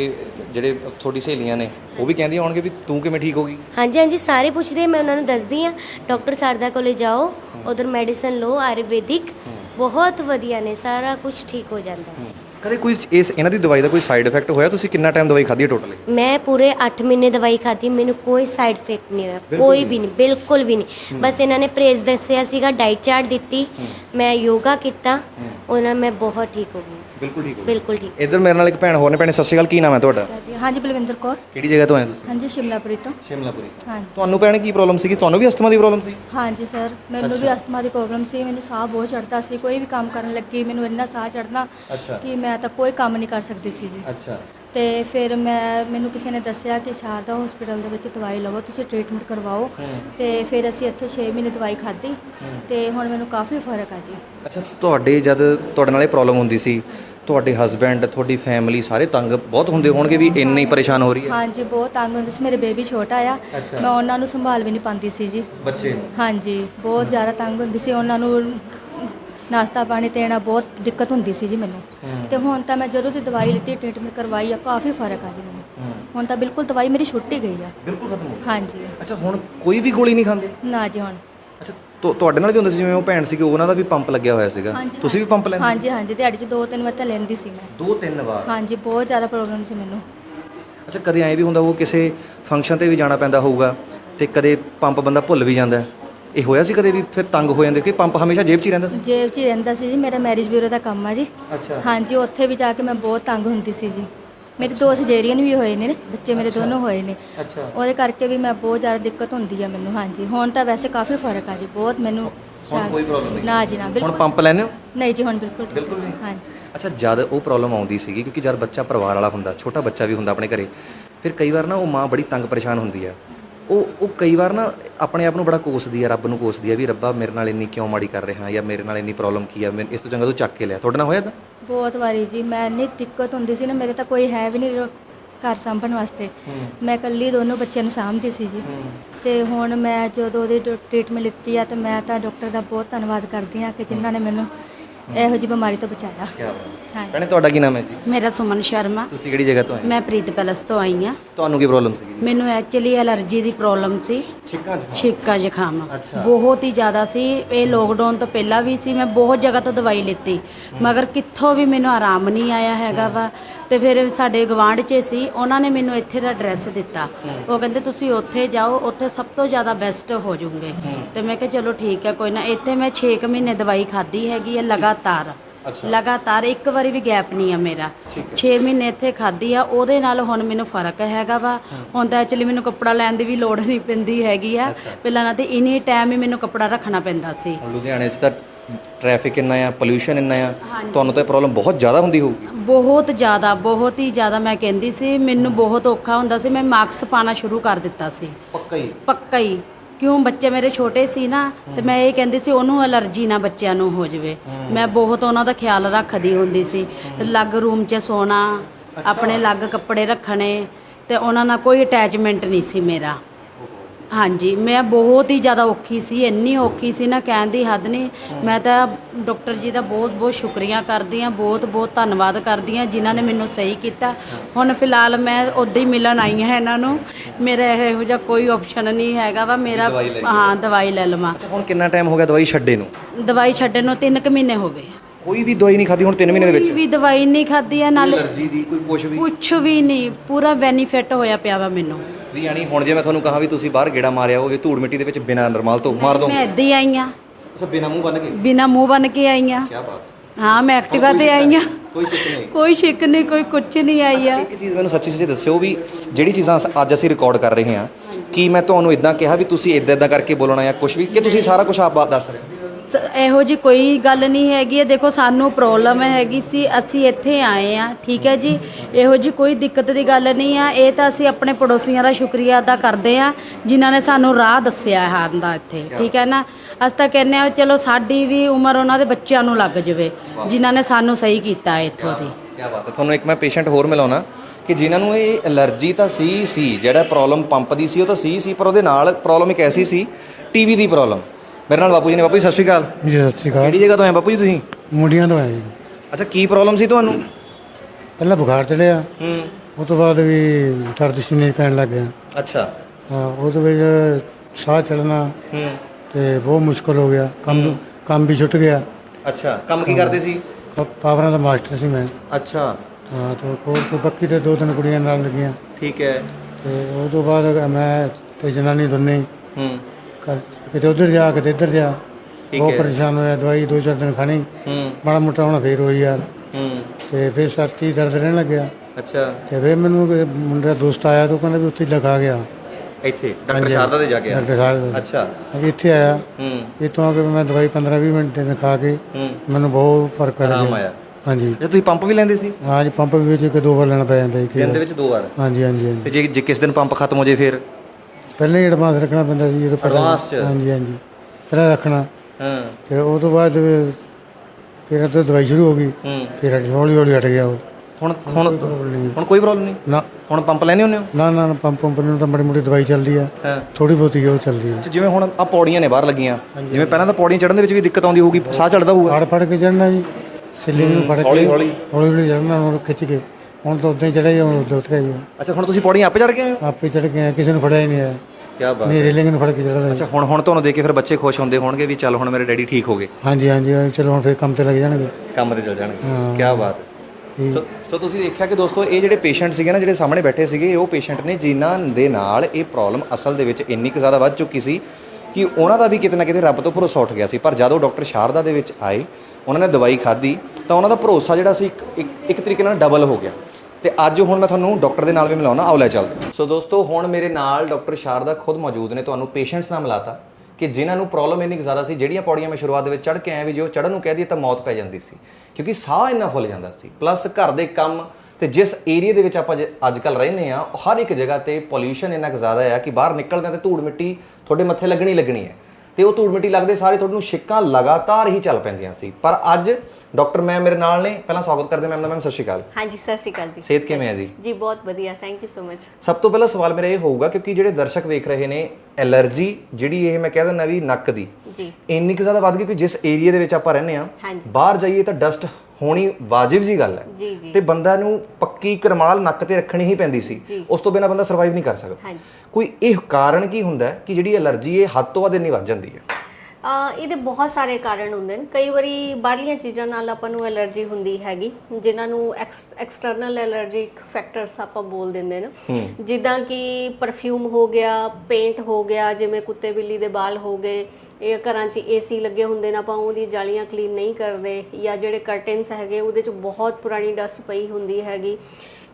Speaker 1: ਜਿਹੜੇ ਤੁਹਾਡੀ ਸਹੇਲੀਆਂ ਨੇ ਉਹ ਵੀ ਕਹਿੰਦੀਆਂ ਹੋਣਗੇ ਵੀ ਤੂੰ ਕਿਵੇਂ ਠੀਕ ਹੋ ਗਈ?
Speaker 2: ਹਾਂਜੀ ਹਾਂਜੀ ਸਾਰੇ ਪੁੱਛਦੇ ਮੈਂ ਉਹਨਾਂ ਨੂੰ ਦੱਸਦੀ ਹਾਂ। ਡਾਕਟਰ ਸਰਦਾ ਕੋਲੇ ਜਾਓ ਉਧਰ ਮੈਡੀਸਨ ਲਓ ਆਯੁਰਵੈਦਿਕ ਬਹੁਤ ਵਧੀਆ ਨੇ ਸਾਰਾ ਕੁਝ ਠੀਕ ਹੋ ਜਾਂਦਾ। ਹੈ।
Speaker 1: ਕਦੇ ਕੋਈ ਇਸ ਇਹਨਾਂ ਦੀ ਦਵਾਈ ਦਾ ਕੋਈ ਸਾਈਡ ਇਫੈਕਟ ਹੋਇਆ? ਤੁਸੀਂ ਕਿੰਨਾ ਟਾਈਮ ਦਵਾਈ ਖਾਧੀ ਹੈ ਟੋਟਲੀ
Speaker 2: ਮੈਂ ਪੂਰੇ 8 ਮਹੀਨੇ ਦਵਾਈ ਖਾਧੀ ਮੈਨੂੰ ਕੋਈ ਸਾਈਡ ਇਫੈਕਟ ਨਹੀਂ ਹੋਇਆ ਕੋਈ ਵੀ ਨਹੀਂ ਬਿਲਕੁਲ ਵੀ ਨਹੀਂ। ਬਸ ਇਹਨਾਂ ਨੇ ਪ੍ਰੇਜ਼ ਦੱਸਿਆ ਸੀਗਾ ਡਾਈਟ ਚਾਰਟ ਦਿੱਤੀ ਮੈਂ ਯੋਗਾ ਕੀਤਾ ਉਹਨਾਂ ਮੈਂ ਬਹੁਤ ਠੀਕ ਹੋ ਗਈ।
Speaker 1: ਬਿਲਕੁਲ ਠੀਕ ਹੋ
Speaker 2: ਬਿਲਕੁਲ ਠੀਕ।
Speaker 1: ਇੱਧਰ ਮੇਰੇ ਨਾਲ ਇੱਕ ਭੈਣ ਹੋਰ ਨੇ। ਭੈਣੇ ਸਤਿ ਸ਼੍ਰੀ ਅਕਾਲ ਕੀ ਨਾਮ ਹੈ ਤੁਹਾਡਾ?
Speaker 3: ਹਾਂਜੀ ਬਲਵਿੰਦਰ ਕੌਰ।
Speaker 1: ਕਿਹੜੀ ਜਗ੍ਹਾ ਤੋਂ ਆਏ ਤੁਸੀਂ?
Speaker 3: ਹਾਂਜੀ ਸ਼ਿਮਲਾਪੁਰੀ ਤੋਂ।
Speaker 1: ਸ਼ਿਮਲਾਪੁਰੀ।
Speaker 3: ਹਾਂਜੀ।
Speaker 1: ਤੁਹਾਨੂੰ ਭੈਣੇ ਕੀ ਪ੍ਰੋਬਲਮ ਸੀਗੀ? ਤੁਹਾਨੂੰ ਵੀ ਅਸਥਮਾ ਦੀ ਪ੍ਰੋਬਲਮ ਸੀ?
Speaker 3: ਹਾਂਜੀ ਸਰ ਮੈਨੂੰ ਵੀ ਅਸਥਮਾ ਦੀ ਪ੍ਰੋਬਲਮ ਸੀ। ਮੈਨੂੰ ਸਾਹ ਬਹੁਤ ਚੜਦਾ ਸੀ। ਕੋਈ ਵੀ ਕੰਮ ਕਰਨ ਲੱਗੀ ਮੈਨੂੰ ਇੰਨਾ ਸਾਹ ਚੜਨਾ ਕਿ ਮੈਂ ਤਾਂ ਕੋਈ ਕੰਮ ਨਹੀਂ ਕਰ ਸਕਦੀ ਸੀ ਜੀ।
Speaker 1: ਅੱਛਾ।
Speaker 3: ਤੇ ਫਿਰ ਮੈਂ ਮੈਨੂੰ ਕਿਸੇ ਨੇ ਦੱਸਿਆ ਕਿ ਸ਼ਾਰਦਾ ਹਸਪੀਟਲ ਦੇ ਵਿੱਚ ਦਵਾਈ ਲਵੋ ਤੁਸੀਂ ਟ੍ਰੀਟਮੈਂਟ ਕਰਵਾਓ। ਤੇ ਫਿਰ ਅਸੀਂ ਇੱਥੇ 6 ਮਹੀਨੇ ਦਵਾਈ ਖਾਧੀ ਤੇ ਹੁਣ ਮੈਨੂੰ ਕਾਫੀ ਫ਼ਰਕ ਆ ਜੀ।
Speaker 1: ਅੱਛਾ ਤੁਹਾਡੇ ਜਦ ਤੁਹਾਡੇ ਨਾਲ ਇਹ ਪ੍ਰੋਬਲਮ ਹੁੰਦੀ ਸੀ ਤੁਹਾਡੇ ਹਸਬੈਂਡ ਤੁਹਾਡੀ ਫੈਮਿਲੀ ਸਾਰੇ ਤੰਗ ਬਹੁਤ ਹੁੰਦੇ ਹੋਣਗੇ ਵੀ ਇੰਨੇ ਹੀ ਪਰੇਸ਼ਾਨ ਹੋ ਰਹੀ ਹੈ।
Speaker 3: ਹਾਂਜੀ ਬਹੁਤ ਤੰਗ ਹੁੰਦੇ ਸੀ। ਮੇਰੇ ਬੇਬੀ ਛੋਟਾ ਆ।
Speaker 1: ਅੱਛਾ।
Speaker 3: ਮੈਂ ਉਹਨਾਂ ਨੂੰ ਸੰਭਾਲ ਵੀ ਨਹੀਂ ਪਾਉਂਦੀ ਸੀ ਜੀ।
Speaker 1: ਬੱਚੇ
Speaker 3: ਹਾਂਜੀ ਬਹੁਤ ਜ਼ਿਆਦਾ ਤੰਗ ਹੁੰਦੀ ਸੀ। ਉਹਨਾਂ ਨੂੰ ਨਾਸ਼ਤਾ ਪਾਣੀ ਦੇਣਾ ਬਹੁਤ ਦਿੱਕਤ ਹੁੰਦੀ ਸੀ ਜੀ ਮੈਨੂੰ। ਤੇ ਹੁਣ ਤਾਂ ਮੈਂ ਜਦੋਂ ਦੀ ਦਵਾਈ ਲਿੱਤੀ ਟ੍ਰੀਟਮੈਂਟ ਕਰਵਾਈ ਆ ਕਾਫੀ ਫ਼ਰਕ ਆ ਜੀ ਮੈਨੂੰ। ਹੁਣ ਤਾਂ ਬਿਲਕੁਲ ਦਵਾਈ ਮੇਰੀ ਛੁੱਟ ਗਈ ਆ।
Speaker 1: ਬਿਲਕੁਲ ਖਤਮ ਹੋ
Speaker 3: ਹਾਂਜੀ।
Speaker 1: ਅੱਛਾ ਹੁਣ ਕੋਈ ਵੀ ਗੋਲੀ ਨਹੀਂ ਖਾਂਦੇ?
Speaker 3: ਨਾ ਜੀ ਹੁਣ।
Speaker 1: ਅੱਛਾ ਤੁ- ਤੁਹਾਡੇ ਨਾਲ ਵੀ ਹੁੰਦਾ ਸੀ ਜਿਵੇਂ ਉਹ ਭੈਣ ਸੀ ਉਹਨਾਂ ਦਾ ਵੀ ਪੰਪ ਲੱਗਿਆ ਹੋਇਆ ਸੀਗਾ।
Speaker 3: ਹਾਂਜੀ,
Speaker 1: ਤੁਸੀਂ ਵੀ ਪੰਪ ਲੈਂਦੇ?
Speaker 3: ਹਾਂਜੀ ਹਾਂਜੀ ਦਿਹਾੜੀ 'ਚ ਦੋ ਤਿੰਨ ਵਾਰ ਤਾਂ ਲੈਂਦੀ ਸੀ ਮੈਂ।
Speaker 1: ਦੋ ਤਿੰਨ ਵਾਰ?
Speaker 3: ਹਾਂਜੀ ਬਹੁਤ ਜ਼ਿਆਦਾ ਪ੍ਰੋਬਲਮ ਸੀ ਮੈਨੂੰ।
Speaker 1: ਅੱਛਾ ਕਦੇ ਐਂ ਵੀ ਹੁੰਦਾ ਉਹ ਕਿਸੇ ਫੰਕਸ਼ਨ ਤੇ ਵੀ ਜਾਣਾ ਪੈਂਦਾ ਹੋਊਗਾ ਤੇ ਕਦੇ ਪੰਪ ਬੰਦਾ ਭੁੱਲ ਵੀ ਜਾਂਦਾ ਹੈ। ਇਹ ਹੋਇਆ ਸੀ ਕਦੇ ਵੀ ਫਿਰ ਤੰਗ ਹੋ ਜਾਂਦੇ? ਕਿ ਪੰਪ ਹਮੇਸ਼ਾ ਜੇਬ 'ਚ ਹੀ ਰਹਿੰਦਾ ਸੀ?
Speaker 3: ਜੇਬ 'ਚ ਹੀ ਰਹਿੰਦਾ ਸੀ ਜੀ ਮੇਰਾ ਮੈਰਿਜ ਬਿਊਰੋ ਦਾ ਕੰਮ ਆ ਜੀ।
Speaker 1: ਅੱਛਾ।
Speaker 3: ਹਾਂਜੀ ਉੱਥੇ ਵੀ ਜਾ ਕੇ ਮੈਂ ਬਹੁਤ ਤੰਗ ਹੁੰਦੀ ਸੀ ਜੀ। ਮੇਰੇ ਦੋ ਸਜੇਰੀਅਨ ਵੀ ਹੋਏ ਨੇ ਬੱਚੇ ਮੇਰੇ ਦੋਨੋਂ ਹੋਏ ਨੇ।
Speaker 1: ਅੱਛਾ।
Speaker 3: ਉਹਦੇ ਕਰਕੇ ਵੀ ਮੈਂ ਬਹੁਤ ਜ਼ਿਆਦਾ ਦਿੱਕਤ ਹੁੰਦੀ ਆ ਮੈਨੂੰ ਹਾਂਜੀ। ਹੁਣ ਤਾਂ ਵੈਸੇ ਕਾਫੀ ਫ਼ਰਕ ਆ ਜੀ ਬਹੁਤ ਮੈਨੂੰ
Speaker 1: ਹੁਣ ਕੋਈ ਪ੍ਰੋਬਲਮ ਨਹੀਂ।
Speaker 3: ਨਾ ਜੀ ਨਾ
Speaker 1: ਹੁਣ
Speaker 3: ਬਿਲਕੁਲ।
Speaker 1: ਪੰਪ ਲੈਨੇ ਹੋ?
Speaker 3: ਨਹੀਂ ਜੀ ਹੁਣ ਬਿਲਕੁਲ ਠੀਕ
Speaker 1: ਬਿਲਕੁਲ
Speaker 3: ਹੈ।
Speaker 1: ਨਹੀਂ?
Speaker 3: ਹਾਂਜੀ।
Speaker 1: ਅੱਛਾ ਜਦ ਉਹ ਪ੍ਰੋਬਲਮ ਆਉਂਦੀ ਸੀਗੀ ਕਿਉਂਕਿ ਜਦ ਬੱਚਾ ਪਰਿਵਾਰ ਵਾਲਾ ਹੁੰਦਾ ਛੋਟਾ ਬੱਚਾ ਵੀ ਹੁੰਦਾ ਆਪਣੇ ਘਰੇ ਫਿਰ ਕਈ ਵਾਰ ਨਾ ਉਹ ਮਾਂ ਬੜੀ ਤੰਗ ਪਰੇਸ਼ਾਨ ਹੁੰਦੀ ਆ। ਉਹ ਉਹ ਕਈ ਵਾਰ ਨਾ ਆਪਣੇ ਆਪ ਨੂੰ ਬੜਾ ਕੋਸਦੀ ਆ ਰੱਬ ਨੂੰ ਕੋਸਦੀ ਆ ਵੀ ਰੱਬਾ ਮੇਰੇ ਨਾਲ ਇੰਨੀ ਕਿਉਂ ਮਾੜੀ ਕਰ ਰਿਹਾ? ਜਾਂ ਮੇਰੇ ਨਾਲ ਇੰਨੀ ਪ੍ਰੋਬਲਮ ਕੀ ਆ? ਮੈਂ ਇਸ ਤੋਂ ਚੰਗਾ ਤੂੰ ਚੱਕ ਕੇ ਲਿਆ। ਤੁਹਾਡੇ ਨਾਲ ਹੋਇਆ ਤਾਂ
Speaker 3: ਬਹੁਤ ਵਾਰੀ ਜੀ ਮੈਂ ਇੰਨੀ ਦਿੱਕਤ ਹੁੰਦੀ ਸੀ ਨਾ ਮੇਰੇ ਤਾਂ ਕੋਈ ਹੈ ਵੀ ਨਹੀਂ ਘਰ ਸੰਭਣ ਵਾਸਤੇ। ਮੈਂ ਇਕੱਲੀ ਦੋਨੋਂ ਬੱਚਿਆਂ ਨੂੰ ਸਾਂਭਦੀ ਸੀ ਜੀ। ਤੇ ਹੁਣ ਮੈਂ ਜਦੋਂ ਉਹਦੀ ਟ੍ਰੀਟਮੈਂਟ ਲਿੱਤੀ ਆ ਤੇ ਮੈਂ ਤਾਂ ਡਾਕਟਰ ਦਾ ਬਹੁਤ ਧੰਨਵਾਦ ਕਰਦੀ ਆ ਕਿ ਜਿਨ੍ਹਾਂ ਨੇ ਮੈਨੂੰ ਇਹੋ ਜਿਹੀ ਬਿਮਾਰੀ ਤੋਂ ਬਚਾਇਆ।
Speaker 1: ਕੀ ਬਾਤ।
Speaker 3: ਹਾਂਜੀ
Speaker 1: ਭੈਣੇ ਤੁਹਾਡਾ ਕੀ ਨਾਮ ਹੈ ਜੀ?
Speaker 4: ਮੇਰਾ ਸੁਮਨ ਸ਼ਰਮਾ।
Speaker 1: ਤੁਸੀਂ ਕਿਹੜੀ ਜਗ੍ਹਾ ਤੋਂ ਆਏ?
Speaker 4: ਮੈਂ ਪ੍ਰੀਤ ਪੈਲਸ ਤੋਂ ਆਈ ਆ
Speaker 1: ਤੁਹਾਨੂੰ ਕੀ ਪ੍ਰੋਬਲਮ ਸੀਗੀ?
Speaker 4: ਮੈਨੂੰ ਐਕਚੁਅਲੀ ਐਲਰਜੀ ਦੀ ਪ੍ਰੋਬਲਮ ਸੀ।
Speaker 1: ਛਿੱਕਾਂ 'ਚ
Speaker 4: ਛਿੱਕਾ ਜ਼ੁਕਾਮ।
Speaker 1: ਅੱਛਾ।
Speaker 4: ਬਹੁਤ ਹੀ ਜ਼ਿਆਦਾ ਸੀ। ਇਹ ਲੋਕਡਾਊਨ ਤੋਂ ਪਹਿਲਾਂ ਵੀ ਸੀ। ਮੈਂ ਬਹੁਤ ਜਗ੍ਹਾ ਤੋਂ ਦਵਾਈ ਲਿੱਤੀ। ਮਗਰ ਕਿੱਥੋਂ ਵੀ ਮੈਨੂੰ ਆਰਾਮ ਨਹੀਂ ਆਇਆ ਹੈਗਾ ਵਾ। ਤੇ ਫਿਰ ਸਾਡੇ ਗਵਾਂਢ 'ਚ ਸੀ। ਉਹਨਾਂ ਨੇ ਮੈਨੂੰ ਇੱਥੇ ਦਾ ਐਡਰੈਸ ਦਿੱਤਾ। ਉਹ ਕਹਿੰਦੇ ਤੁਸੀਂ ਉੱਥੇ ਜਾਓ। ਉੱਥੇ ਸਭ ਤੋਂ ਜ਼ਿਆਦਾ ਬੈਸਟ ਹੋ ਜਾਓਗੇ ਤੇ ਮੈਂ ਕਿਹਾ ਚਲੋ ਠੀਕ ਹੈ ਕੋਈ ਨਾ। ਇੱਥੇ ਮੈਂ 6 ਮਹੀਨੇ ਦਵਾਈ ਖਾਧੀ ਹੈਗੀ ਹੈ। ਲਗਾਤਾਰ ਲਗਾਤਾਰ। ਇੱਕ ਵਾਰੀ ਵੀ ਗੈਪ ਨਹੀਂ ਆ ਮੇਰਾ। 6 ਮਹੀਨੇ ਇੱਥੇ ਖਾਧੀ ਆ ਉਹਦੇ ਨਾਲ ਹੁਣ ਮੈਨੂੰ ਫ਼ਰਕ ਹੈਗਾ ਵਾ। ਹੁਣ ਤਾਂ ਐਕਚੁਅਲੀ ਮੈਨੂੰ ਕੱਪੜਾ ਲੈਣ ਦੀ ਵੀ ਲੋੜ ਨਹੀਂ ਪੈਂਦੀ ਹੈਗੀ ਆ। ਪਹਿਲਾਂ ਨਾ ਤੇ ਇਨੀ ਟਾਈਮ ਹੀ ਮੈਨੂੰ ਕੱਪੜਾ ਰੱਖਣਾ ਪੈਂਦਾ ਸੀ।
Speaker 1: ਹੁਣ ਲੁਧਿਆਣੇ 'ਚ ਤਾਂ ਟ੍ਰੈਫਿਕ ਇੰਨਾ ਆ ਪੋਲੂਸ਼ਨ ਇੰਨਾ ਆ ਤੁਹਾਨੂੰ ਤਾਂ ਪ੍ਰੋਬਲਮ ਬਹੁਤ ਜ਼ਿਆਦਾ ਹੁੰਦੀ ਹੋਊਗੀ।
Speaker 4: ਬਹੁਤ ਜ਼ਿਆਦਾ ਬਹੁਤ ਹੀ ਜ਼ਿਆਦਾ ਮੈਂ ਕਹਿੰਦੀ ਸੀ ਮੈਨੂੰ ਬਹੁਤ ਔਖਾ ਹੁੰਦਾ ਸੀ ਮੈਂ ਮਾਸਕ ਪਾਣਾ ਸ਼ੁਰੂ ਕਰ ਦਿੱਤਾ ਸੀ।
Speaker 1: ਪੱਕਾ ਹੀ।
Speaker 4: ਪੱਕਾ ਹੀ। ਕਿਉਂ ਬੱਚੇ ਮੇਰੇ ਛੋਟੇ ਸੀ ਨਾ ਤੇ ਮੈਂ ਇਹ ਕਹਿੰਦੀ ਸੀ ਉਹਨੂੰ ਅਲਰਜੀ ਨਾ ਬੱਚਿਆਂ ਨੂੰ ਹੋ ਜਾਵੇ। ਮੈਂ ਬਹੁਤ ਉਹਨਾਂ ਦਾ ਖਿਆਲ ਰੱਖਦੀ ਹੁੰਦੀ ਸੀ। ਅਲੱਗ ਰੂਮ 'ਚ ਸੋਣਾ ਆਪਣੇ ਅਲੱਗ ਕੱਪੜੇ ਰੱਖਣੇ ਤੇ ਉਹਨਾਂ ਨਾਲ ਕੋਈ ਅਟੈਚਮੈਂਟ ਨਹੀਂ ਸੀ ਮੇਰਾ। ਹਾਂਜੀ ਮੈਂ ਬਹੁਤ ਹੀ ਜ਼ਿਆਦਾ ਔਖੀ ਸੀ ਇੰਨੀ ਔਖੀ ਸੀ ਨਾ ਕਹਿਣ ਦੀ ਹੱਦ ਨਹੀਂ। ਮੈਂ ਤਾਂ ਡਾਕਟਰ ਜੀ ਦਾ ਬਹੁਤ ਬਹੁਤ ਸ਼ੁਕਰੀਆ ਕਰਦੀ ਹਾਂ ਬਹੁਤ ਬਹੁਤ ਧੰਨਵਾਦ ਕਰਦੀ ਹਾਂ ਜਿਨ੍ਹਾਂ ਨੇ ਮੈਨੂੰ ਸਹੀ ਕੀਤਾ। ਹੁਣ ਫਿਲਹਾਲ ਮੈਂ ਉੱਦਾਂ ਹੀ ਮਿਲਣ ਆਈ ਹਾਂ ਇਹਨਾਂ ਨੂੰ। ਮੇਰਾ ਇਹੋ ਜਿਹਾ ਕੋਈ ਆਪਸ਼ਨ ਨਹੀਂ ਹੈਗਾ ਵਾ ਮੇਰਾ
Speaker 1: ਦਵਾਈ ਲੈ ਲਈਏ।
Speaker 4: ਹਾਂ ਦਵਾਈ ਲੈ ਲਵਾਂ।
Speaker 1: ਹੁਣ ਕਿੰਨਾ ਟਾਈਮ ਹੋ ਗਿਆ ਦਵਾਈ ਛੱਡੇ ਨੂੰ?
Speaker 4: ਦਵਾਈ ਛੱਡਣ ਨੂੰ 3 ਕੁ ਮਹੀਨੇ ਹੋ ਗਏ।
Speaker 1: ਕੋਈ ਵੀ ਦਵਾਈ ਨਹੀਂ ਖਾਦੀ ਹੁਣ 3 ਮਹੀਨੇ ਦੇ ਵਿੱਚ?
Speaker 4: ਕੋਈ ਵੀ ਦਵਾਈ ਨਹੀਂ ਖਾਧੀ ਹੈ ਨਾਲੇ
Speaker 1: ਅਲਰਜੀ ਦੀ ਕੋਈ ਕੁਝ ਵੀ?
Speaker 4: ਕੁਛ ਵੀ ਨਹੀਂ ਪੂਰਾ ਬੈਨੀਫਿਟ ਹੋਇਆ ਪਿਆ ਵਾ ਮੈਨੂੰ।
Speaker 1: ਵੀ ਯਾਨੀ ਹੁਣ ਜੇ ਮੈਂ ਤੁਹਾਨੂੰ ਕਹਾਂ ਵੀ ਤੁਸੀਂ ਬਾਹਰ ਗੇੜਾ ਮਾਰਿਆ ਹੋਵੇ ਧੂੜ ਮਿੱਟੀ ਦੇ ਵਿੱਚ ਬਿਨਾਂ ਨਰਮਾਲ ਤੋਂ ਮਾਰ ਦੋ।
Speaker 4: ਮੈਂ ਇੱਦਾਂ ਹੀ ਆਈ
Speaker 1: ਅੱਛਾ ਬਿਨਾਂ ਮੂੰਹ ਬੰਨ ਕੇ?
Speaker 4: ਬਿਨਾ ਮੂੰਹ ਬਨ ਕੇ ਆਈ
Speaker 1: ਕੀ ਬਾਤ।
Speaker 4: ਹਾਂ ਮੈਂ ਐਕਟਿਵਾ ਤੇ ਆਈ
Speaker 1: ਕੋਈ ਸ਼ਿਕ ਨਹੀਂ।
Speaker 4: ਕੋਈ ਸ਼ਿਕ ਨਹੀਂ ਕੋਈ ਕੁਛ ਨਹੀਂ ਆਈ ਆ।
Speaker 1: ਇੱਕ ਚੀਜ਼ ਮੈਨੂੰ ਸੱਚੀ ਸੱਚੀ ਦੱਸਿਓ ਵੀ ਜਿਹੜੀ ਚੀਜ਼ਾਂ ਅਸ- ਅੱਜ ਅਸੀਂ ਰਿਕਾਰਡ ਕਰ ਰਹੇ ਹਾਂ ਕੀ ਮੈਂ ਤੁਹਾਨੂੰ ਇਦਾਂ ਕਿਹਾ ਵੀ ਤੁਸੀਂ ਇਦਾਂ ਇਦਾਂ ਕਰਕੇ ਬੋਲਣਾ ਜਾਂ ਕੁਝ ਵੀ ਕਿ ਤੁਸੀਂ ਸਾਰਾ ਕੁਝ ਆਪ ਬਾਤ ਦੱਸ ਰਹੇ ਹੋ?
Speaker 4: ਸ- ਇਹੋ ਜੀ ਕੋਈ ਗੱਲ ਨਹੀਂ ਹੈਗੀ। ਹੈ ਦੇਖੋ ਸਾਨੂੰ ਪ੍ਰੋਬਲਮ ਹੈਗੀ ਸੀ ਅਸੀਂ ਇੱਥੇ ਆਏ ਆ ਠੀਕ ਹੈ ਜੀ? ਇਹੋ ਜੀ ਕੋਈ ਦਿੱਕਤ ਦੀ ਗੱਲ ਨਹੀਂ ਆ। ਇਹ ਤਾਂ ਅਸੀਂ ਆਪਣੇ ਪੜੋਸੀਆਂ ਦਾ ਸ਼ੁਕਰੀਆ ਅਦਾ ਕਰਦੇ ਆ ਜਿਨ੍ਹਾਂ ਨੇ ਸਾਨੂੰ ਰਾਹ ਦੱਸਿਆ ਹੈ ਦਾ ਇੱਥੇ ਠੀਕ ਹੈ ਨਾ? ਅਸੀਂ ਤਾਂ ਕਹਿੰਦੇ ਆ ਚਲੋ ਸਾਡੀ ਵੀ ਉਮਰ ਉਹਨਾਂ ਦੇ ਬੱਚਿਆਂ ਨੂੰ ਲੱਗ ਜਾਵੇ ਜਿਨ੍ਹਾਂ ਨੇ ਸਾਨੂੰ ਸਹੀ ਕੀਤਾ ਹੈ ਇੱਥੋਂ ਦੀ।
Speaker 1: ਕੀ ਬਾਤ ਹੈ। ਤੁਹਾਨੂੰ ਇੱਕ ਮੈਂ ਪੇਸ਼ੈਂਟ ਹੋਰ ਮਿਲਾਉਣਾ ਕਿ ਜਿਨ੍ਹਾਂ ਨੂੰ ਇਹ ਐਲਰਜੀ ਤਾਂ ਸੀ ਸੀ ਜਿਹੜਾ ਪ੍ਰੋਬਲਮ ਪੰਪ ਦੀ ਸੀ ਉਹ ਤਾਂ ਸੀ ਸੀ ਪਰ ਉਹਦੇ ਨਾਲ ਪ੍ਰੋਬਲਮ ਇੱਕ ਐਸੀ ਸੀ ਟੀਵੀ ਦੀ ਪ੍ਰੋਬਲਮ ਮੇਰੇ ਨਾਲ ਬਾਪੂ ਜੀ ਨੇ। ਬਾਪੂ ਜੀ ਸਤਿ ਸ਼੍ਰੀ ਅਕਾਲ।
Speaker 5: ਜੀ ਸਤਿ ਸ਼੍ਰੀ ਅਕਾਲ।
Speaker 1: ਕਿਹੜੀ ਜਗ੍ਹਾ ਤੋਂ ਆਏ ਬਾਪੂ ਜੀ ਤੁਸੀਂ?
Speaker 5: ਮੁੰਡੀਆਂ ਤੋਂ ਆਏ ਜੀ।
Speaker 1: ਅੱਛਾ ਕੀ ਪ੍ਰੋਬਲਮ ਸੀ ਤੁਹਾਨੂੰ?
Speaker 5: ਪਹਿਲਾਂ ਬੁਖਾਰ ਚੜਿਆ।
Speaker 1: ਹੂੰ।
Speaker 5: ਉਹ ਤੋਂ ਬਾਅਦ ਵੀ ਦਰਦ ਸੀਨੇ 'ਚ ਪੈਣ ਲੱਗ ਗਿਆ।
Speaker 1: ਅੱਛਾ।
Speaker 5: ਹਾਂ ਉਹਦੇ ਵਿੱਚ ਸਾਹ ਚੜਨਾ
Speaker 1: ਹੂੰ।
Speaker 5: ਤੇ ਬਹੁਤ ਮੁਸ਼ਕਲ ਹੋ ਗਿਆ। ਕੰਮ ਕੰਮ ਵੀ ਛੁੱਟ ਗਿਆ।
Speaker 1: ਅੱਛਾ ਕੰਮ ਕੀ ਕਰਦੇ ਸੀ?
Speaker 5: ਪਾਵਰਾਂ ਦਾ ਮਾਸਟਰ ਸੀ ਮੈਂ।
Speaker 1: ਅੱਛਾ।
Speaker 5: ਹਾਂ ਤੇ ਕੋਲ ਤੋਂ ਪੱਕੀ ਤੇ ਦੋ ਤਿੰਨ ਕੁੜੀਆਂ ਨਾਲ ਲੱਗੀਆਂ।
Speaker 1: ਠੀਕ ਹੈ।
Speaker 5: ਤੇ ਉਹ ਤੋਂ ਬਾਅਦ ਮੈਂ ਤੇ ਜਨਾਨੀ ਦੋਨੇ ਹੂੰ। ਕਰ ਕਿਤੇ ਉਧਰ ਜਾ ਕਿਤੇ ਇੱਧਰ ਜਾ। ਬਹੁਤ। ਪਰੇਸ਼ਾਨ ਹੋਇਆ ਦਵਾਈ ਦੋ ਚਾਰ ਦਿਨ ਖਾਣੀ।
Speaker 1: ਹੂੰ।
Speaker 5: ਮਾੜਾ ਮੋਟਾ ਹੁਣ ਫੇਰ ਹੋਈ ਯਾਰ।
Speaker 1: ਹੂੰ।
Speaker 5: ਤੇ ਫਿਰ ਸਰਤੀ ਦਰਦ ਰਹਿਣ ਲੱਗਿਆ।
Speaker 1: ਅੱਛਾ।
Speaker 5: ਤੇ ਫਿਰ ਮੈਨੂੰ ਕੋਈ ਮੁੰਡੇ ਦਾ ਦੋਸਤ ਆਇਆ ਤਾਂ ਉਹ ਕਹਿੰਦਾ ਵੀ ਉੱਥੇ ਲਿਖਾ ਗਿਆ
Speaker 1: ਇੱਥੇ ਡਾਕਟਰ ਸ਼ਾਰਦਾ ਦੇ ਜਾ ਕੇ?
Speaker 5: ਡਾਕਟਰ ਸਾਹਿਬ
Speaker 1: ਅੱਛਾ।
Speaker 5: ਇੱਥੇ ਆਇਆ।
Speaker 1: ਹੂੰ।
Speaker 5: ਇੱਥੋਂ ਆ ਕੇ ਮੈਂ ਦਵਾਈ 15 20 ਮਿੰਟ ਦੇ ਖਾ ਕੇ
Speaker 1: ਹੂੰ।
Speaker 5: ਮੈਨੂੰ ਬਹੁਤ ਫ਼ਰਕ ਆ
Speaker 1: ਆਰਾਮ
Speaker 5: ਗਿਆ।
Speaker 1: ਆਇਆ।
Speaker 5: ਹਾਂਜੀ।
Speaker 1: ਜੇ ਤੁਸੀਂ ਪੰਪ ਵੀ ਲੈਂਦੇ ਸੀ?
Speaker 5: ਹਾਂ ਜੀ ਪੰਪ ਵੀ ਵਿੱਚ ਇੱਕ ਦੋ ਵਾਰ ਲੈਣਾ ਪੈ ਜਾਂਦਾ ਜੀ ਕਈ
Speaker 1: ਦਿਨ ਦੇ
Speaker 5: ਵਾਰ।
Speaker 1: ਵਿੱਚ ਦੋ ਵਾਰ?
Speaker 5: ਹਾਂਜੀ ਹਾਂਜੀ ਹਾਂਜੀ।
Speaker 1: ਤੇ ਜੇ ਜੇ ਕਿਸ ਦਿਨ ਪੰਪ ਖਤਮ ਹੋ ਜੇ ਫਿਰ?
Speaker 5: ਪਹਿਲਾਂ ਹੀ ਐਡਵਾਂਸ ਰੱਖਣਾ ਪੈਂਦਾ ਸੀ ਜਦੋਂ
Speaker 1: Advance 'ਚ?
Speaker 5: ਹਾਂਜੀ ਹਾਂਜੀ। ਪਹਿਲਾਂ ਰੱਖਣਾ।
Speaker 1: ਹਾਂ।
Speaker 5: ਤੇ ਉਹ ਤੋਂ ਬਾਅਦ ਫਿਰ ਤਾਂ ਦਵਾਈ ਸ਼ੁਰੂ ਹੋ ਗਈ।
Speaker 1: ਹੂੰ।
Speaker 5: ਫਿਰ ਹੌਲੀ ਹੌਲੀ ਹਟ ਗਿਆ ਉਹ।
Speaker 1: ਹੁਣ ਹੁਣ। ਹੁਣ ਕੋਈ ਪ੍ਰੋਬਲਮ ਨਹੀਂ?
Speaker 5: ਨਾ।
Speaker 1: ਹੁਣ ਪੰਪ ਲੈਣੇ ਹੁੰਦੇ ਹੋ?
Speaker 5: ਨਾ ਨਾ ਨਾ, ਪੰਪ ਪੰਪ ਨੂੰ ਤਾਂ ਬੜੀ ਮੋਟੀ ਦਵਾਈ ਚੱਲਦੀ ਆ।
Speaker 1: ਹਾਂ।
Speaker 5: ਥੋੜੀ ਬਹੁਤੀ ਉਹ ਚੱਲਦੀ ਆ।
Speaker 1: ਜਿਵੇਂ ਹੁਣ ਆ ਪੌੜੀਆਂ ਨੇ ਬਾਹਰ ਲੱਗੀਆਂ ਜਿਵੇਂ ਪਹਿਲਾਂ ਤਾਂ ਪੌੜੀਆਂ ਚੜਨ ਦੇ ਵਿੱਚ ਵੀ ਦਿੱਕਤ ਆਉਂਦੀ ਹੋਊਗੀ ਸਾਹ ਚੜਦਾ ਹੋਊਗਾ।
Speaker 5: ਫੜ ਫੜ ਕੇ ਚੜਨਾ ਜੀ। ਸਿੱਲੀ ਨੂੰ ਫੜ ਕੇ
Speaker 1: ਹੌਲੀ- ਹੌਲੀ।
Speaker 5: ਹੌਲੀ ਹੌਲੀ ਚੜਨਾ ਖਿੱਚ ਕੇ। ਹੁਣ ਤਾਂ ਉਦਾਂ ਹੀ ਚੜਿਆ ਜੀ ਹੁਣ ਉਦਾਂ ਉਤਰਿਆ ਜੀ
Speaker 1: ਅੱਛਾ ਹੁਣ ਤੁਸੀਂ ਪੌੜੀਆਂ ਆਪੇ ਚੜ ਹੋ?
Speaker 5: ਆਪੇ ਚੜ ਆਏ, ਕਿਸੇ ਨੂੰ ਫੜਿਆ ਹੀ ਨਹੀਂ ਆਇਆ
Speaker 1: ਕੀ ਬਾਤ
Speaker 5: ਨਹੀਂ ਰੇਲਿੰਗ ਨੂੰ ਫੜ ਕੇ ਚੜਦਾ
Speaker 1: ਅੱਛਾ ਹੁਣ ਹੁਣ ਤੁਹਾਨੂੰ ਦੇਖ ਕੇ ਫਿਰ ਬੱਚੇ ਖੁਸ਼ ਹੁੰਦੇ ਹੋਣਗੇ ਵੀ ਚੱਲ ਹੁਣ ਮੇਰੇ ਡੈਡੀ ਠੀਕ ਹੋ ਗਏ।
Speaker 5: ਹਾਂਜੀ ਹਾਂਜੀ ਹਾਂ, ਚਲੋ ਹੁਣ ਫਿਰ ਕੰਮ ਤੇ ਲੱਗ ਜਾਣਗੇ।
Speaker 1: ਕੰਮ ਤੇ ਚੱਲ ਜਾਣਗੇ।
Speaker 5: ਹਾਂ।
Speaker 1: ਕੀ ਬਾਤ ਸੋ ਸੋ ਤੁਸੀਂ ਦੇਖਿਆ ਕਿ ਦੋਸਤੋ ਇਹ ਜਿਹੜੇ ਪੇਸ਼ੈਂਟ ਸੀਗੇ ਨਾ ਜਿਹੜੇ ਸਾਹਮਣੇ ਬੈਠੇ ਸੀਗੇ ਇਹ ਉਹ ਪੇਸ਼ੈਂਟ ਨੇ ਜਿਨ੍ਹਾਂ ਦੇ ਨਾਲ ਇਹ ਪ੍ਰੋਬਲਮ ਅਸਲ ਦੇ ਵਿੱਚ ਇੰਨੀ ਕੁ ਜ਼ਿਆਦਾ ਵੱਧ ਚੁੱਕੀ ਸੀ ਕਿ ਉਹਨਾਂ ਦਾ ਵੀ ਕਿਤੇ ਨਾ ਕਿਤੇ ਰੱਬ ਤੋਂ ਭਰੋਸਾ ਉੱਠ ਗਿਆ ਸੀ। ਪਰ ਜਦੋਂ ਡਾਕਟਰ ਸ਼ਾਰਦਾ ਦੇ ਵਿੱਚ ਆਏ ਉਹਨਾਂ ਨੇ ਦਵਾਈ ਖਾਧੀ ਤਾਂ ਉਹਨਾਂ ਦਾ ਭਰੋਸਾ ਜਿਹੜਾ ਸੀ ਇੱਕ ਇੱਕ- ਇੱਕ ਤਰੀਕੇ ਨਾਲ ਡਬਲ ਹੋ ਗਿਆ। ਤੇ ਅੱਜ ਹੁਣ ਮੈਂ ਤੁਹਾਨੂੰ ਡਾਕਟਰ ਦੇ ਨਾਲ ਵੀ ਮਿਲਾਉਣਾ, ਆਓ ਲੈ ਚੱਲਦੇ ਸੋ ਦੋਸਤੋ, ਹੁਣ ਮੇਰੇ ਨਾਲ ਡਾਕਟਰ ਸ਼ਾਰਦਾ ਖੁਦ ਮੌਜੂਦ ਨੇ, ਤੁਹਾਨੂੰ ਪੇਸ਼ੈਂਟਸ ਨਾਲ ਮਿਲਾਤਾ ਕਿ ਜਿਨ੍ਹਾਂ ਨੂੰ ਪ੍ਰੋਬਲਮ ਇੰਨੀ ਕੁ ਜ਼ਿਆਦਾ ਸੀ, ਜਿਹੜੀਆਂ ਪੌੜੀਆਂ ਮੈਂ ਸ਼ੁਰੂਆਤ ਦੇ ਵਿੱਚ ਚੜ੍ਹ ਕੇ ਆਇਆ ਵੀ ਜੇ ਉਹ ਚੜ੍ਹਨ ਨੂੰ ਕਹਿ ਦਈਏ ਤਾਂ ਮੌਤ ਪੈ ਜਾਂਦੀ ਸੀ। ਕਿਉਂਕਿ ਸਾਹ ਇੰਨਾ ਫੁੱਲ ਜਾਂਦਾ ਸੀ। ਪਲੱਸ ਘਰ ਦੇ ਕੰਮ ਤੇ ਜਿਸ ਏਰੀਆ ਦੇ ਵਿੱਚ ਆਪਾਂ ਅੱਜ ਕੱਲ ਰਹਿੰਦੇ ਆ ਹਰ ਇੱਕ ਜਗ੍ਹਾ ਤੇ ਪੋਲਿਊਸ਼ਨ ਇੰਨਾ ਕੁ ਜ਼ਿਆਦਾ ਹੈ ਕਿ ਬਾਹਰ ਨਿਕਲਦੇ ਆ ਤੇ ਧੂੜ ਮਿੱਟੀ ਤੁਹਾਡੇ ਮੱਥੇ ਲੱਗਣੀ ਲੱਗਣੀ ਹੈ। ਤੇ ਉਹ ਧੂੜ ਮਿੱਟੀ ਲੱਗਦੇ ਸਾਰੇ ਤੁਹਾਨੂੰ ਛਿੱਕਾਂ ਲਗਾਤਾਰ ਹੀ ਚੱਲ ਪੈਂਦੀਆਂ ਸੀ। ਪਰ ਅੱਜ ਡਾਕਟਰ ਮੈਮ ਮੇਰੇ ਨਾਲ ਨੇ। ਪਹਿਲਾਂ ਸਵਾਗਤ ਕਰਦੇ ਮੈਮ ਦਾ। ਮੈਮ ਸਤਿ ਸ਼੍ਰੀ ਅਕਾਲ।
Speaker 6: ਹਾਂਜੀ ਸਤਿ ਸ਼੍ਰੀ ਅਕਾਲ ਜੀ।
Speaker 1: ਸਿਹਤ ਕਿਵੇਂ ਹੈ ਜੀ?
Speaker 6: ਜੀ ਬਹੁਤ ਵਧੀਆ। ਥੈਂਕ ਯੂ ਸੋ ਮਚ
Speaker 1: ਸਭ ਤੋਂ ਪਹਿਲਾਂ ਸਵਾਲ ਮੇਰਾ ਇਹ ਹੋਊਗਾ ਕਿਉਂਕਿ ਜਿਹੜੇ ਦਰਸ਼ਕ ਵੇਖ ਰਹੇ ਨੇ ਐਲਰਜੀ ਜਿਹੜੀ ਇਹ ਮੈਂ ਕਹਿ ਦਿੰਦਾ ਵੀ ਨੱਕ ਦੀ
Speaker 6: ਜੀ।
Speaker 1: ਇੰਨੀ ਕੁ ਜ਼ਿਆਦਾ ਵੱਧ ਗਈ ਕਿ ਜਿਸ ਏਰੀਆ ਦੇ ਵਿੱਚ ਆਪਾਂ ਰਹਿੰਦੇ ਆ। ਬਾਹਰ ਜਾਈਏ ਤਾਂ ਡਸਟ ਹੋਣੀ ਵਾਜਿਬ ਜੀ ਗੱਲ ਹੈ। ਤੇ ਬੰਦਾ ਨੂੰ ਪੱਕੀ ਕਰਮਾਲ ਨੱਕ ਤੇ ਰੱਖਣੀ ਹੀ ਪੈਂਦੀ ਸੀ। ਉਸ ਤੋਂ ਬਿਨਾ ਬੰਦਾ ਸਰਵਾਈਵ ਨਹੀਂ ਕਰ ਸਕਦਾ। ਕੋਈ ਇਹ ਕਾਰਨ ਕੀ ਹੁੰਦਾ ਕਿ ਜਿਹੜੀ ਐਲਰਜੀ ਇਹ ਹੱਦ ਤੋਂ ਵੱਧ ਇੰਨੀ ਵੱਧ ਜਾਂਦੀ ਹੈ?
Speaker 6: ਇਹਦੇ ਬਹੁਤ ਸਾਰੇ ਕਾਰਨ ਹੁੰਦੇ ਨੇ। ਕਈ ਵਾਰੀ ਬਾਹਰਲੀਆਂ ਚੀਜ਼ਾਂ ਨਾਲ ਆਪਾਂ ਨੂੰ ਐਲਰਜੀ ਹੁੰਦੀ ਹੈਗੀ ਜਿਨ੍ਹਾਂ ਨੂੰ ਐਕਸਟਰਨਲ ਐਲਰਜੀਕ ਫੈਕਟਰਸ ਆਪਾਂ ਬੋਲ ਦਿੰਦੇ ਨੇ। ਜਿੱਦਾਂ ਕਿ ਪਰਫਿਊਮ ਹੋ ਗਿਆ ਪੇਂਟ ਹੋ ਗਿਆ ਜਿਵੇਂ ਕੁੱਤੇ ਬਿੱਲੀ ਦੇ ਵਾਲ ਹੋ ਗਏ ਇਹ ਘਰਾਂ 'ਚ ਏਸੀ ਲੱਗੇ ਹੁੰਦੇ ਨੇ ਆਪਾਂ ਉਹਦੀ ਜਾਲੀਆਂ ਕਲੀਨ ਨਹੀਂ ਕਰਦੇ ਜਾਂ ਜਿਹੜੇ ਕਰਟਨਸ ਹੈਗੇ ਉਹਦੇ 'ਚ ਬਹੁਤ ਪੁਰਾਣੀ ਡਸਟ ਪਈ ਹੁੰਦੀ ਹੈਗੀ।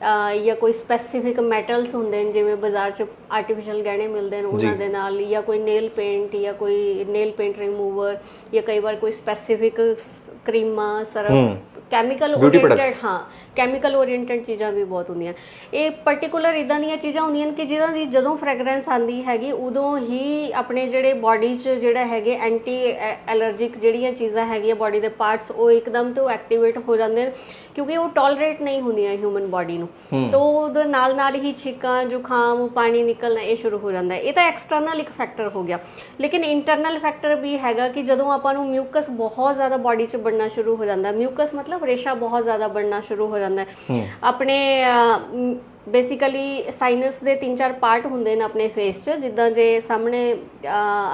Speaker 6: ਜਾਂ ਕੋਈ ਸਪੈਸੀਫਿਕ ਮੈਟਲਸ ਹੁੰਦੇ ਨੇ ਜਿਵੇਂ ਬਾਜ਼ਾਰ 'ਚ ਆਰਟੀਫੀਸ਼ੀਅਲ ਗਹਿਣੇ ਮਿਲਦੇ ਨੇ ਉਹਨਾਂ ਦੇ ਨਾਲ ਜਾਂ ਕੋਈ ਨੇਲ ਪੇਂਟ ਜਾਂ ਕੋਈ ਨੇਲ ਪੇਂਟ ਰਿਮੂਵਰ ਜਾਂ ਕਈ ਵਾਰ ਕੋਈ ਸਪੈਸੀਫਿਕ ਕਰੀਮਾਂ ਸਰਫ ਕੈਮੀਕਲ. ਓਰੀਐਂਟਡ ਹਾਂ ਕੈਮੀਕਲ ਓਰੀਐਂਟਡ ਚੀਜ਼ਾਂ ਵੀ ਬਹੁਤ ਹੁੰਦੀਆਂ। ਇਹ ਪਾਰਟਿਕੂਲਰ ਇਦਾਂ ਦੀਆਂ ਚੀਜ਼ਾਂ ਹੁੰਦੀਆਂ ਨੇ ਕਿ ਜਿਹਨਾਂ ਦੀ ਜਦੋਂ ਫ੍ਰੈਗਰੈਂਸ ਆਂਦੀ ਹੈਗੀ ਉਦੋਂ ਹੀ ਆਪਣੇ ਜਿਹੜੇ ਬਾਡੀ 'ਚ ਜਿਹੜਾ ਹੈਗੇ ਐਂਟੀ ਐਲਰਜਿਕ ਜਿਹੜੀਆਂ ਚੀਜ਼ਾਂ ਹੈਗੀਆਂ ਬਾਡੀ ਦੇ ਪਾਰਟਸ ਉਹ ਇੱਕਦਮ ਤੋਂ ਐਕਟੀਵੇਟ ਹੋ ਜਾਂਦੇ ਨੇ ਕਿਉਂਕਿ ਉਹ ਟੋਲਰੇਟ ਨਹੀਂ ਹੁੰਦੀਆਂ ਹਿਊਮਨ ਬਾਡੀ ਨੂੰ। ਤੋਂ ਉਹਦੇ ਨਾਲ ਨਾਲ ਹੀ ਛਿੱਕਾਂ ਜ਼ੁਕਾਮ ਪਾਣੀ ਨਿਕਲਣਾ ਇਹ ਸ਼ੁਰੂ ਹੋ ਜਾਂਦਾ ਹੈ। ਇਹ ਤਾਂ ਐਕਸਟਰਨਲ ਇੱਕ ਫੈਕਟਰ ਹੋ ਗਿਆ। ਲੇਕਿਨ ਇੰਟਰਨਲ ਫੈਕਟਰ ਵੀ ਹੈਗਾ ਕਿ ਜਦੋਂ ਆਪਾਂ ਨੂੰ ਮਿਊਕਸ ਬਹੁਤ ਜ਼ਿਆਦਾ ਬਾਡੀ 'ਚ ਬਣਨਾ ਸ਼ੁਰੂ ਹੋ ਜਾਂਦਾ ਮਿਊਕਸ ਮਤਲਬ ਰੇਸ਼ਾ ਬਹੁਤ ਜ਼ਿਆਦਾ ਬਣਨਾ ਸ਼ੁਰੂ ਹੋ ਜਾਂਦਾ ਹੈ। ਆਪਣੇ ਬੇਸਿਕਲੀ ਸਾਈਨਸ ਦੇ ਤਿੰਨ ਚਾਰ ਪਾਰਟ ਹੁੰਦੇ ਨੇ ਆਪਣੇ ਫੇਸ 'ਚ। ਜਿੱਦਾਂ ਜੇ ਸਾਹਮਣੇ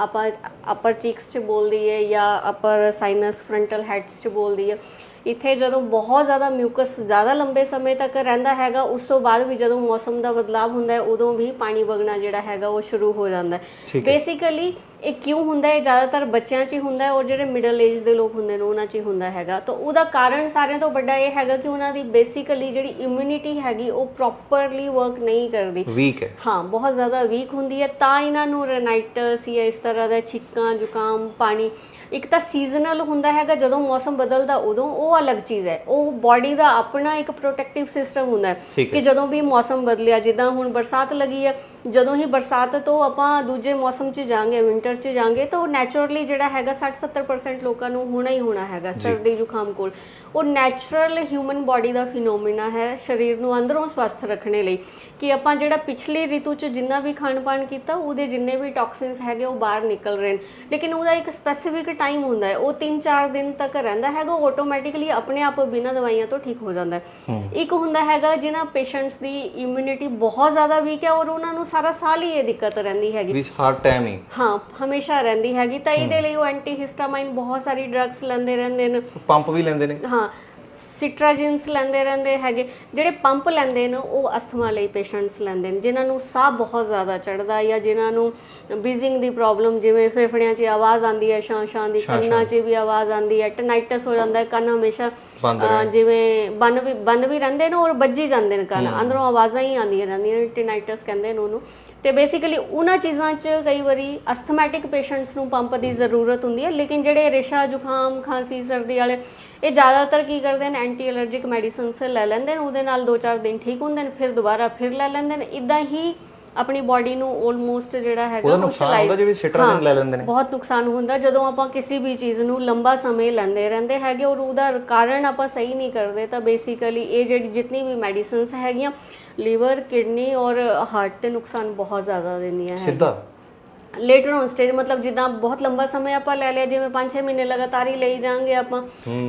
Speaker 6: ਆਪਾਂ ਅਪਰ ਚੀਕਸ 'ਚ ਬੋਲਦੀ ਹੈ ਜਾਂ ਅਪਰ ਸਾਈਨਸ ਫਰੰਟਲ ਹੈਡਸ 'ਚ ਬੋਲਦੀ ਹੈ। ਇੱਥੇ ਜਦੋਂ ਬਹੁਤ ਜ਼ਿਆਦਾ ਮਿਊਕਸ ਜ਼ਿਆਦਾ ਲੰਬੇ ਸਮੇਂ ਤੱਕ ਰਹਿੰਦਾ ਹੈਗਾ ਉਸ ਤੋਂ ਬਾਅਦ ਵੀ ਜਦੋਂ ਮੌਸਮ ਦਾ ਬਦਲਾਅ ਹੁੰਦਾ ਹੈ ਉਦੋਂ ਵੀ ਪਾਣੀ ਵਗਣਾ ਜਿਹੜਾ ਹੈਗਾ ਉਹ ਸ਼ੁਰੂ ਹੋ ਜਾਂਦਾ ਹੈ। ਬੇਸਿਕਲੀ ਇਹ ਕਿਉਂ ਹੁੰਦਾ ਹੈ? ਜ਼ਿਆਦਾਤਰ ਬੱਚਿਆਂ 'ਚ ਹੀ ਹੁੰਦਾ ਹੈ ਔਰ ਜਿਹੜੇ ਮਿਡਲ ਏਜ ਦੇ ਲੋਕ ਹੁੰਦੇ ਨੇ ਉਹਨਾਂ 'ਚ ਹੀ ਹੁੰਦਾ ਹੈਗਾ। ਤਾਂ ਉਹਦਾ ਕਾਰਨ ਸਾਰਿਆਂ ਤੋਂ ਵੱਡਾ ਇਹ ਹੈਗਾ ਕਿ ਉਹਨਾਂ ਦੀ ਬੇਸਿਕਲੀ ਜਿਹੜੀ ਇਮਿਊਨਿਟੀ ਹੈਗੀ ਉਹ ਪ੍ਰੋਪਰਲੀ ਵਰਕ ਨਹੀਂ ਕਰਦੀ।
Speaker 1: ਵੀਕ ਹੈ।
Speaker 6: ਹਾਂ ਬਹੁਤ ਜ਼ਿਆਦਾ ਵੀਕ ਹੁੰਦੀ ਹੈ। ਤਾਂ ਇਹਨਾਂ ਨੂੰ ਰੈਨਾਈਟਸ ਜਾਂ ਇਸ ਤਰ੍ਹਾਂ ਦਾ ਛਿੱਕਾਂ ਜ਼ੁਕਾਮ ਪਾਣੀ ਇੱਕ ਤਾਂ ਸੀਜ਼ਨਲ ਹੁੰਦਾ ਹੈਗਾ ਜਦੋਂ ਮੌਸਮ ਬਦਲਦਾ ਉਦੋਂ ਉਹ ਅਲੱਗ ਚੀਜ਼ ਹੈ। ਉਹ ਬਾਡੀ ਦਾ ਆਪਣਾ ਇੱਕ ਪ੍ਰੋਟੈਕਟਿਵ ਸਿਸਟਮ ਹੁੰਦਾ ਹੈ। ਕਿ ਜਦੋਂ ਵੀ ਮੌਸਮ ਬਦਲਿਆ ਜਿੱਦਾਂ ਹੁਣ ਬਰਸਾਤ ਲੱਗੀ ਹੈ ਜਦੋਂ ਹੀ ਬਰਸਾਤ ਤੋਂ ਆਪਾਂ ਦੂਜੇ ਮੌਸਮ 'ਚ ਜਾਾਂਗੇ ਵਿੰਟਰ 'ਚ ਜਾਾਂਗੇ ਤਾਂ ਉਹ ਨੈਚੁਰਲੀ ਜਿਹੜਾ ਹੈਗਾ 60-70% ਲੋਕਾਂ ਨੂੰ ਹੋਣਾ ਹੀ ਹੋਣਾ ਹੈਗਾ ਸਰਦੀ ਜ਼ੁਕਾਮ ਕੋਲ। ਉਹ ਨੈਚੁਰਲ ਹਿਊਮਨ ਬਾਡੀ ਦਾ ਫਿਨੋਮੀਨਾ ਹੈ ਸਰੀਰ ਨੂੰ ਅੰਦਰੋਂ ਸਵਸਥ ਰੱਖਣੇ ਲਈ। ਕਿ ਆਪਾਂ ਜਿਹੜਾ ਪਿਛਲੀ ਰਿਤੂ 'ਚ ਜਿੰਨਾ ਵੀ ਖਾਣ ਪਾਣ ਕੀਤਾ ਉਹਦੇ ਜਿੰਨੇ ਵੀ ਟੌਕਸਿਨਸ ਹੈਗੇ ਉਹ ਬਾਹਰ ਨਿਕਲ ਰਹੇ ਨੇ। ਲੇਕਿਨ ਉਹਦਾ ਇੱਕ ਸਪੈਸੀਫਿਕ ਟਾਈਮ ਹੁੰਦਾ ਹੈ। ਉਹ 3-4 ਦਿਨ ਤੱਕ ਰਹਿੰਦਾ ਹੈਗਾ ਆਟੋਮੈਟਿਕਲੀ ਆਪਣੇ ਆਪ ਬਿਨਾਂ ਦਵਾਈਆਂ ਤੋਂ ਠੀਕ ਹੋ ਜਾਂਦਾ ਹੈ। ਇੱਕ ਹੁੰਦਾ ਹੈਗਾ ਜਿਨ੍ਹਾਂ ਪੇਸ਼ੈਂਟਸ ਦੀ ਇਮਿਊਨਿਟੀ ਬਹੁਤ ਜ਼ਿਆਦਾ ਵੀਕ ਹੈ ਔਰ ਉਹਨਾਂ ਨੂੰ ਸਾਰਾ ਸਾਲ ਹੀ ਇਹ ਦਿੱਕਤ ਰਹਿੰਦੀ ਹੈਗੀ।
Speaker 1: ਵੀ ਹਰ ਟਾਈਮ ਹੀ।
Speaker 6: ਹਾਂ ਹਮੇਸ਼ਾ ਰਹਿੰਦੀ ਹੈਗੀ। ਤਾਂ ਇਹਦੇ ਲਈ ਉਹ ਐਂਟੀ ਹਿਸਟਾਮਾਈਨ ਬਹੁਤ ਸਾਰੀ ਡਰੱਗਸ ਲੈਂਦੇ ਰਹਿੰਦੇ ਨੇ।
Speaker 1: ਪੰਪ ਵੀ ਲੈਂਦੇ ਨੇ।
Speaker 6: ਹਾਂ। ਸਿਟਰਾਜਿਨਸ ਲੈਂਦੇ ਰਹਿੰਦੇ ਹੈਗੇ ਜਿਹੜੇ ਪੰਪ ਲੈਂਦੇ ਨੇ ਉਹ ਅਸਥਮਾ ਲਈ ਪੇਸ਼ੈਂਟਸ ਲੈਂਦੇ ਨੇ ਜਿਨ੍ਹਾਂ ਨੂੰ ਸਾਹ ਬਹੁਤ ਜ਼ਿਆਦਾ ਚੜਦਾ ਜਾਂ ਜਿਨ੍ਹਾਂ ਨੂੰ ਬੀਜ਼ਿੰਗ ਦੀ ਪ੍ਰੋਬਲਮ ਜਿਵੇਂ ਫੇਫੜਿਆਂ 'ਚ ਆਵਾਜ਼ ਆਉਂਦੀ ਹੈ ਸ਼ਾਂ ਸ਼ਾਂ ਦੀ ਕੰਨਾਂ 'ਚ ਵੀ ਆਵਾਜ਼ ਆਉਂਦੀ ਹੈ ਟਨਾਈਟਸ ਹੋ ਜਾਂਦਾ ਹੈ ਕੰਨ ਹਮੇਸ਼ਾ। ਜਿਵੇਂ ਬੰਨ ਵੀ ਬੰਦ ਵੀ ਰਹਿੰਦੇ ਨੇ ਔਰ ਵੱਜੀ ਜਾਂਦੇ ਨੇ ਕੰਨ ਅੰਦਰੋਂ ਆਵਾਜ਼ਾਂ ਹੀ ਆਉਂਦੀਆਂ ਰਹਿੰਦੀਆਂ ਨੇ ਟਨਾਈਟਸ ਕਹਿੰਦੇ ਨੇ ਉਹਨੂੰ। ਤੇ ਬੇਸਿਕਲੀ ਉਹਨਾਂ ਚੀਜ਼ਾਂ 'ਚ ਕਈ ਵਾਰੀ ਅਸਥਮੈਟਿਕ ਪੇਸ਼ੈਂਟਸ ਨੂੰ ਪੰਪ ਦੀ ਜ਼ਰੂਰਤ ਹੁੰਦੀ ਹੈ ਲੇਕਿਨ ਜਿਹੜੇ ਰੇਸ਼ਾ ਜ਼ੁਕਾਮ ਖਾਂਸੀ ਸਰਦੀ ਵਾਲੇ ਇਹ ਜ਼ਿਆਦਾਤਰ ਕੀ ਕਰਦੇ ਨੇ ਐਂਟੀ ਐਲਰਜਿਕ ਮੈਡੀਸਿਨਸ ਲੈ ਲੈਂਦੇ ਨੇ ਉਹਦੇ ਨਾਲ 2-4 ਦਿਨ ਠੀਕ ਹੁੰਦੇ ਨੇ ਫਿਰ ਦੁਬਾਰਾ ਫਿਰ ਲੈ ਲੈਂਦੇ ਨੇ। ਇਦਾਂ ਹੀ ਆਪਣੀ ਬਾਡੀ ਨੂੰ ਆਲਮੋਸਟ ਜਿਹੜਾ ਹੈਗਾ
Speaker 1: ਉਹਦਾ
Speaker 6: ਉਹ
Speaker 1: ਨੁਕਸਾਨ ਹੁੰਦਾ ਜਿਵੇਂ ਸਿਟਰਾਜਿਨ ਲੈ ਲੈਂਦੇ ਨੇ।
Speaker 6: ਬਹੁਤ ਨੁਕਸਾਨ ਹੁੰਦਾ। ਜਦੋਂ ਆਪਾਂ ਕਿਸੇ ਵੀ ਚੀਜ਼ ਨੂੰ ਲੰਬਾ ਸਮੇਂ ਲੈਂਦੇ ਰਹਿੰਦੇ ਹੈਗੇ ਔਰ ਉਹਦਾ ਕਾਰਨ ਆਪਾਂ ਸਹੀ ਨਹੀਂ ਕਰਦੇ ਤਾਂ ਬੇਸਿਕਲੀ ਇਹ ਜਿਹੜੀ ਜਿੰਨੀ ਵੀ ਮੈਡੀਸਿਨਸ ਹੈਗੀਆਂ ਲੀਵਰ ਕਿਡਨੀ ਔਰ ਹਾਰਟ ਤੇ ਨੁਕਸਾਨ ਬਹੁਤ ਜ਼ਿਆਦਾ ਦਿੰਦੀਆਂ ਹੈ
Speaker 1: ਸਿੱਧਾ?
Speaker 6: ਲੇਟਰ ਔਨ ਸਟੇਜ ਮਤਲਬ ਜਿੱਦਾਂ ਬਹੁਤ ਲੰਬਾ ਸਮੇਂ ਆਪਾਂ ਲੈ ਲਿਆ ਜਿਵੇਂ 5-6 ਮਹੀਨੇ ਲਗਾਤਾਰ ਹੀ ਲਈ ਜਾਾਂਗੇ ਆਪਾਂ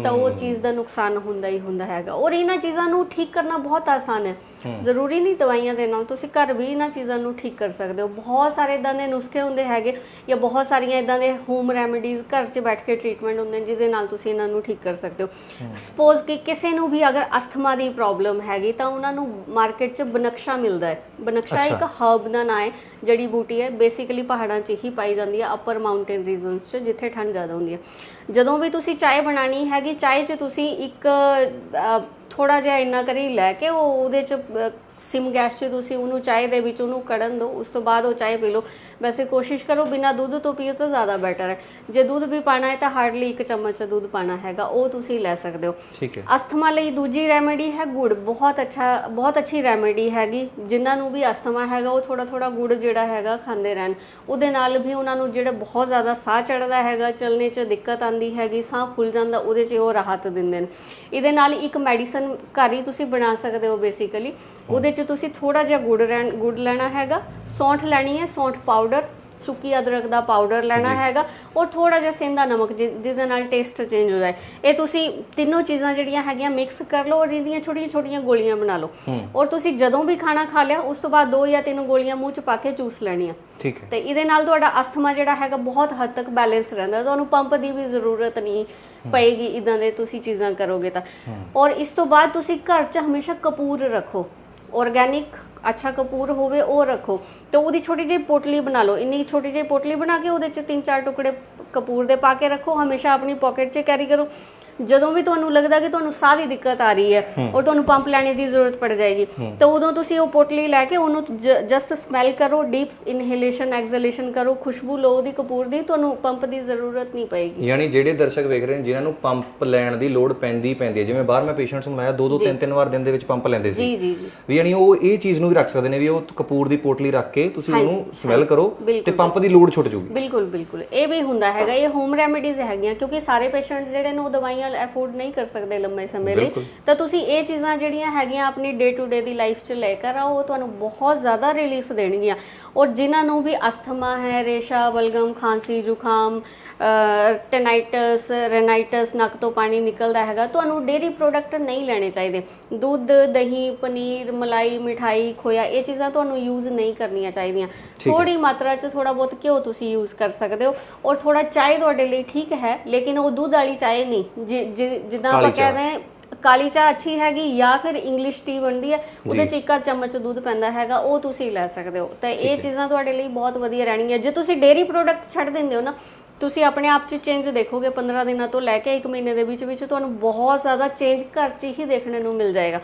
Speaker 6: ਤਾਂ ਉਹ ਚੀਜ਼ ਦਾ ਨੁਕਸਾਨ ਹੁੰਦਾ ਹੀ ਹੁੰਦਾ ਹੈਗਾ। ਔਰ ਇਹਨਾਂ ਚੀਜ਼ਾਂ ਨੂੰ ਠੀਕ ਕਰਨਾ ਬਹੁਤ ਆਸਾਨ ਹੈ। ਜ਼ਰੂਰੀ ਨਹੀਂ ਦਵਾਈਆਂ ਦੇ ਨਾਲ ਤੁਸੀਂ ਘਰ ਵੀ ਇਹਨਾਂ ਚੀਜ਼ਾਂ ਨੂੰ ਠੀਕ ਕਰ ਸਕਦੇ ਹੋ। ਬਹੁਤ ਸਾਰੇ ਇਦਾਂ ਦੇ ਨੁਸਖੇ ਹੁੰਦੇ ਹੈਗੇ ਜਾਂ ਬਹੁਤ ਸਾਰੀਆਂ ਇਦਾਂ ਦੇ ਹੋਮ ਰੈਮੇਡੀਜ਼ ਘਰ 'ਚ ਬੈਠ ਕੇ ਟ੍ਰੀਟਮੈਂਟ ਹੁੰਦੇ ਨੇ ਜਿਹਦੇ ਨਾਲ ਤੁਸੀਂ ਇਹਨਾਂ ਨੂੰ ਠੀਕ ਕਰ ਸਕਦੇ ਹੋ। ਸਪੋਜ਼ ਕਿ ਕਿਸੇ ਨੂੰ ਵੀ ਅਗਰ ਅਸਥਮਾ ਦੀ ਪ੍ਰੋਬਲਮ ਹੈਗੀ ਤਾਂ ਉਹਨਾਂ ਨੂੰ ਮਾਰਕੀਟ 'ਚ ਬਨਕਸ਼ਾ ਮਿਲਦਾ ਹੈ। ਬਨਕਸ਼ਾ ਇੱਕ ਹਰਬ ਦਾ ਨਾਂ ਹੈ ਜੜੀ ਬੂਟੀ ਹੈ। ਬੇਸਿਕਲੀ ਪਹਾੜਾਂ 'ਚ ਹੀ ਪਾਈ ਜਾਂਦੀ ਹੈ ਅਪਰ ਮਾਊਂਟੇਨ ਰੀਜਨਸ 'ਚ ਜਿੱਥੇ ਠੰਡ ਜ਼ਿਆਦਾ ਹੁੰਦੀ ਹੈ ਜਦੋਂ ਵੀ ਤੁਸੀਂ ਚਾਹ ਬਣਾਣੀ ਹੈਗੀ ਚਾਹ 'ਚ ਤੁਸੀਂ ਇੱਕ ਥੋੜਾ ਜਿਹਾ ਇੰਨਾ ਕਰੀ ਲੈ ਕੇ ਉਹ ਉਹਦੇ 'ਚ ਅ, ਸਿਮ ਗੈਸ 'ਚ ਤੁਸੀਂ ਉਹਨੂੰ ਚਾਹ ਦੇ ਵਿੱਚ ਉਹਨੂੰ ਕੜਨ ਦਿਓ ਉਸ ਤੋਂ ਬਾਅਦ ਉਹ ਚਾਹ ਪੀ ਲਓ। ਵੈਸੇ ਕੋਸ਼ਿਸ਼ ਕਰੋ ਬਿਨਾ ਦੁੱਧ ਤੋਂ ਪੀਓ ਤਾਂ ਜ਼ਿਆਦਾ ਬੈਟਰ ਹੈ। ਜੇ ਦੁੱਧ ਵੀ ਪਾਣਾ ਹੈ ਤਾਂ ਹਾਰਡਲੀ ਇੱਕ ਚਮਚ ਦੁੱਧ ਪਾਣਾ ਹੈਗਾ ਉਹ ਤੁਸੀਂ ਲੈ ਸਕਦੇ ਹੋ।
Speaker 1: ਠੀਕ ਹੈ।
Speaker 6: ਅਸਥਮਾ ਲਈ ਦੂਜੀ ਰੈਮੇਡੀ ਹੈ ਗੁੜ। ਬਹੁਤ ਅੱਛਾ ਬਹੁਤ ਅੱਛੀ ਰੈਮੇਡੀ ਹੈਗੀ। ਜਿਨ੍ਹਾਂ ਨੂੰ ਵੀ ਅਸਥਮਾ ਹੈਗਾ ਉਹ ਥੋੜਾ ਥੋੜਾ ਗੁੜ ਜਿਹੜਾ ਹੈਗਾ ਖਾਂਦੇ ਰਹਿਣ। ਉਹਦੇ ਨਾਲ ਵੀ ਉਹਨਾਂ ਨੂੰ ਜਿਹੜਾ ਬਹੁਤ ਜ਼ਿਆਦਾ ਸਾਹ ਚੜਦਾ ਹੈਗਾ ਚਲਣੇ 'ਚ ਦਿੱਕਤ ਆਂਦੀ ਹੈਗੀ ਸਾਹ ਫੁੱਲ ਜਾਂਦਾ ਉਹਦੇ 'ਚ ਉਹ ਰਾਹਤ ਦਿੰਦੇ ਨੇ। ਇਹਦੇ ਨਾਲ ਇੱਕ ਮੈਡੀਸਨ ਘਰ ਹੀ ਤੁਸੀਂ ਬਣਾ ਸਕਦੇ ਹੋ ਬੇਸਿਕਲੀ ਉਹਦੇ 'ਚ ਤੁਸੀਂ ਥੋੜਾ ਜਿਹਾ ਗੁੜ ਰਹਿਣ ਗੁੜ ਲੈਣਾ ਹੈਗਾ ਸੌਂਠ ਲੈਣੀ ਹੈ ਸੌਂਠ ਪਾਊਡਰ ਸੁੱਕੀ ਅਦਰਕ ਦਾ ਪਾਊਡਰ ਲੈਣਾ ਹੈਗਾ ਔਰ ਥੋੜਾ ਜਿਹਾ ਸੇਂਦਾ ਨਮਕ ਜਿ- ਜਿਹਦੇ ਨਾਲ ਟੇਸਟ ਚੇਂਜ ਹੋ ਜਾਏ। ਇਹ ਤੁਸੀਂ ਤਿੰਨੋਂ ਚੀਜ਼ਾਂ ਜਿਹੜੀਆਂ ਹੈਗੀਆਂ ਮਿਕਸ ਕਰ ਲਓ ਔਰ ਇਹਦੀਆਂ ਛੋਟੀਆਂ ਛੋਟੀਆਂ ਗੋਲੀਆਂ ਬਣਾ ਲਓ। ਔਰ ਤੁਸੀਂ ਜਦੋਂ ਵੀ ਖਾਣਾ ਖਾ ਲਿਆ ਉਸ ਤੋਂ ਬਾਅਦ ਦੋ ਜਾਂ ਤਿੰਨ ਗੋਲੀਆਂ ਮੂੰਹ 'ਚ ਪਾ ਕੇ ਚੂਸ ਲੈਣੀਆਂ।
Speaker 1: ਠੀਕ ਹੈ।
Speaker 6: ਤੇ ਇਹਦੇ ਨਾਲ ਤੁਹਾਡਾ ਅਸਥਮਾ ਜਿਹੜਾ ਹੈਗਾ ਬਹੁਤ ਹੱਦ ਤੱਕ ਬੈਲੈਂਸ ਰਹਿੰਦਾ। ਤੁਹਾਨੂੰ ਪੰਪ ਦੀ ਵੀ ਜ਼ਰੂਰਤ ਨਹੀਂ ਪਏਗੀ ਇਦਾਂ ਦੇ ਤੁਸੀਂ ਚੀਜ਼ਾਂ ਕਰੋਗੇ ਤਾਂ। ਔਰ ਇਸ ਤੋਂ ਬਾਅਦ ਤੁਸੀਂ ਘਰ 'ਚ ਹਮੇਸ਼ਾ ਕਪੂਰ ਰੱਖੋ। ਆਰਗੈਨਿਕ ਅੱਛਾ ਕਪੂਰ ਹੋਵੇ, ਉਹ ਰੱਖੋ। ਤੇ ਉਹਦੀ ਛੋਟੀ ਜਿਹੀ ਪੋਟਲੀ ਬਣਾ ਲਓ। ਇੰਨੀ ਛੋਟੀ ਜਿਹੀ ਪੋਟਲੀ ਬਣਾ ਕੇ ਉਹਦੇ 'ਚ ਤਿੰਨ ਚਾਰ ਟੁਕੜੇ ਕਪੂਰ ਦੇ ਪਾ ਕੇ ਰੱਖੋ। ਹਮੇਸ਼ਾ ਆਪਣੀ ਪਾਕਟ 'ਚ ਕੈਰੀ ਕਰੋ। ਜਦੋਂ ਵੀ ਤੁਹਾਨੂੰ ਲੱਗਦਾ ਕਿ ਤੁਹਾਨੂੰ ਸਾਹ ਦੀ ਦਿੱਕਤ ਆ ਰਹੀ ਹੈ ਔਰ ਤੁਹਾਨੂੰ ਪੰਪ ਲੈਣੇ ਦੀ ਜ਼ਰੂਰਤ ਪੜ ਜਾਏਗੀ ਤਾਂ ਉਦੋਂ ਤੁਸੀਂ ਉਹ ਪੋਟਲੀ ਲੈ ਕੇ ਉਹਨੂੰ ਜਸਟ ਸਮੈਲ ਕਰੋ ਡੀਪ ਇਨਹੇਲੇਸ਼ਨ ਐਕਸਹੇਲੇਸ਼ਨ ਕਰੋ ਖੁਸ਼ਬੂ ਲਓ ਉਹਦੀ ਕਪੂਰ ਦੀ ਤੁਹਾਨੂੰ ਪੰਪ ਦੀ ਜ਼ਰੂਰਤ ਨਹੀਂ ਪਏਗੀ।
Speaker 1: ਯਾਨੀ ਜਿਹੜੇ ਦਰਸ਼ਕ ਵੇਖ ਰਹੇ ਨੇ ਜਿਨ੍ਹਾਂ ਨੂੰ ਪੰਪ ਲੈਣ ਦੀ ਲੋੜ ਪੈਂਦੀ ਪੈਂਦੀ ਹੈ। ਜਿਵੇਂ ਬਾਹਰ ਮੈਂ ਪੇਸ਼ੈਂਟਸ ਨੂੰ ਲਾਇਆ ਦੋ ਦੋ ਤਿੰਨ ਤਿੰਨ ਵਾਰ ਦਿਨ ਦੇ ਵਿੱਚ ਪੰਪ ਲੈਂਦੇ ਸੀ।
Speaker 6: ਜੀ ਜੀ ਜੀ।
Speaker 1: ਵੀ ਯਾਨੀ ਉਹ ਇਹ ਚੀਜ਼ ਨੂੰ ਵੀ ਰੱਖ ਸਕਦੇ ਨੇ ਵੀ ਉਹ ਕਪੂਰ ਦੀ ਪੋਟਲੀ ਰੱਖ ਕੇ ਤੁਸੀਂ ਉਹਨੂੰ ਸਮੈਲ ਕਰੋ ਤੇ ਪੰਪ ਦੀ ਲੋੜ ਛੁੱਟ ਜੂਗੀ।
Speaker 6: ਬਿਲਕੁਲ ਬਿਲਕੁਲ। ਇਹ ਵੀ ਹੁੰਦਾ ਹੈਗਾ ਇਹ ਹੋਮ ਰੈਮੇਡੀਜ਼ ਹੈਗੀਆਂ ਕਿਉਂਕਿ ਸਾਰੇ ਪੇਸ਼ੈਂਟ ਜਿਹੜੇ ਨੇ ਉਹ ਦਵਾਈਆਂ ਅਫੋਰਡ ਨਹੀਂ ਕਰ ਸਕਦੇ ਲੰਮੇ ਸਮੇਂ ਲਈ। ਤਾਂ ਤੁਸੀਂ ਇਹ ਚੀਜ਼ਾਂ ਜਿਹੜੀਆਂ ਹੈਗੀਆਂ ਆਪਣੀ day to day the life 'ਚ ਲੈ ਕਰ ਆਓ ਉਹ ਤੁਹਾਨੂੰ ਬਹੁਤ ਜ਼ਿਆਦਾ ਰਿਲੀਫ ਦੇਣਗੀਆਂ। ਔਰ ਜਿਨ੍ਹਾਂ ਨੂੰ ਵੀ ਅਸਥਮਾ ਹੈ ਰੇਸ਼ਾ ਬਲਗਮ ਖਾਂਸੀ ਜ਼ੁਕਾਮ ਟੈਨਾਈਟਸ ਰੈਨਾਈਟਸ ਨੱਕ ਤੋਂ ਪਾਣੀ ਨਿਕਲਦਾ ਹੈਗਾ ਤੁਹਾਨੂੰ ਡੇਰੀ ਪ੍ਰੋਡਕਟ ਨਹੀਂ ਲੈਣੇ ਚਾਹੀਦੇ। ਦੁੱਧ ਦਹੀਂ ਪਨੀਰ ਮਲਾਈ ਮਿਠਾਈ ਖੋਇਆ ਇਹ ਚੀਜ਼ਾਂ ਤੁਹਾਨੂੰ ਯੂਜ਼ ਨਹੀਂ ਕਰਨੀਆਂ ਚਾਹੀਦੀਆਂ। ਥੋੜੀ ਮਾਤਰਾ 'ਚ ਥੋੜਾ ਬਹੁਤ ਘਿਓ ਤੁਸੀਂ ਯੂਜ਼ ਕਰ ਸਕਦੇ ਹੋ। ਔਰ ਥੋੜਾ ਚਾਹ ਤੁਹਾਡੇ ਲਈ ਠੀਕ ਹੈ ਲੇਕਿਨ ਉਹ ਦੁੱਧ ਵਾਲੀ ਚਾਹ ਨਹੀਂ ਜਿ- ਜਿੱਦਾਂ ਆਪਾਂ ਕਹਿ ਰਹੇ ਹਾਂ ਕਾਲੀ ਚਾਹ ਅੱਛੀ ਹੈਗੀ ਜਾਂ ਫਿਰ ਇੰਗਲਿਸ਼ ਟੀ ਬਣਦੀ ਹੈ ਉਹਦੇ ਚ ਇੱਕ ਅੱਧ ਚਮਚ ਦੁੱਧ ਪੈਂਦਾ ਹੈਗਾ ਉਹ ਤੁਸੀਂ ਲੈ ਸਕਦੇ ਹੋ। ਤਾਂ ਇਹ ਚੀਜ਼ਾਂ ਤੁਹਾਡੇ ਲਈ ਬਹੁਤ ਵਧੀਆ ਰਹਿਣਗੀਆਂ। ਜੇ ਤੁਸੀਂ ਡੇਰੀ ਪ੍ਰੋਡਕਟ ਛੱਡ ਦਿੰਦੇ ਹੋ ਨਾ ਤੁਸੀਂ ਆਪਣੇ ਆਪ 'ਚ ਚੇਂਜ ਦੇਖੋਗੇ 15 ਦਿਨਾਂ ਤੋਂ ਲੈ ਕੇ 1 ਮਹੀਨੇ ਦੇ ਵਿੱਚ ਵਿੱਚ ਤੁਹਾਨੂੰ ਬਹੁਤ ਜ਼ਿਆਦਾ ਚੇਂਜ ਘਰ 'ਚ ਹੀ ਦੇਖਣ ਨੂੰ ਮਿਲ ਜਾਏਗਾ।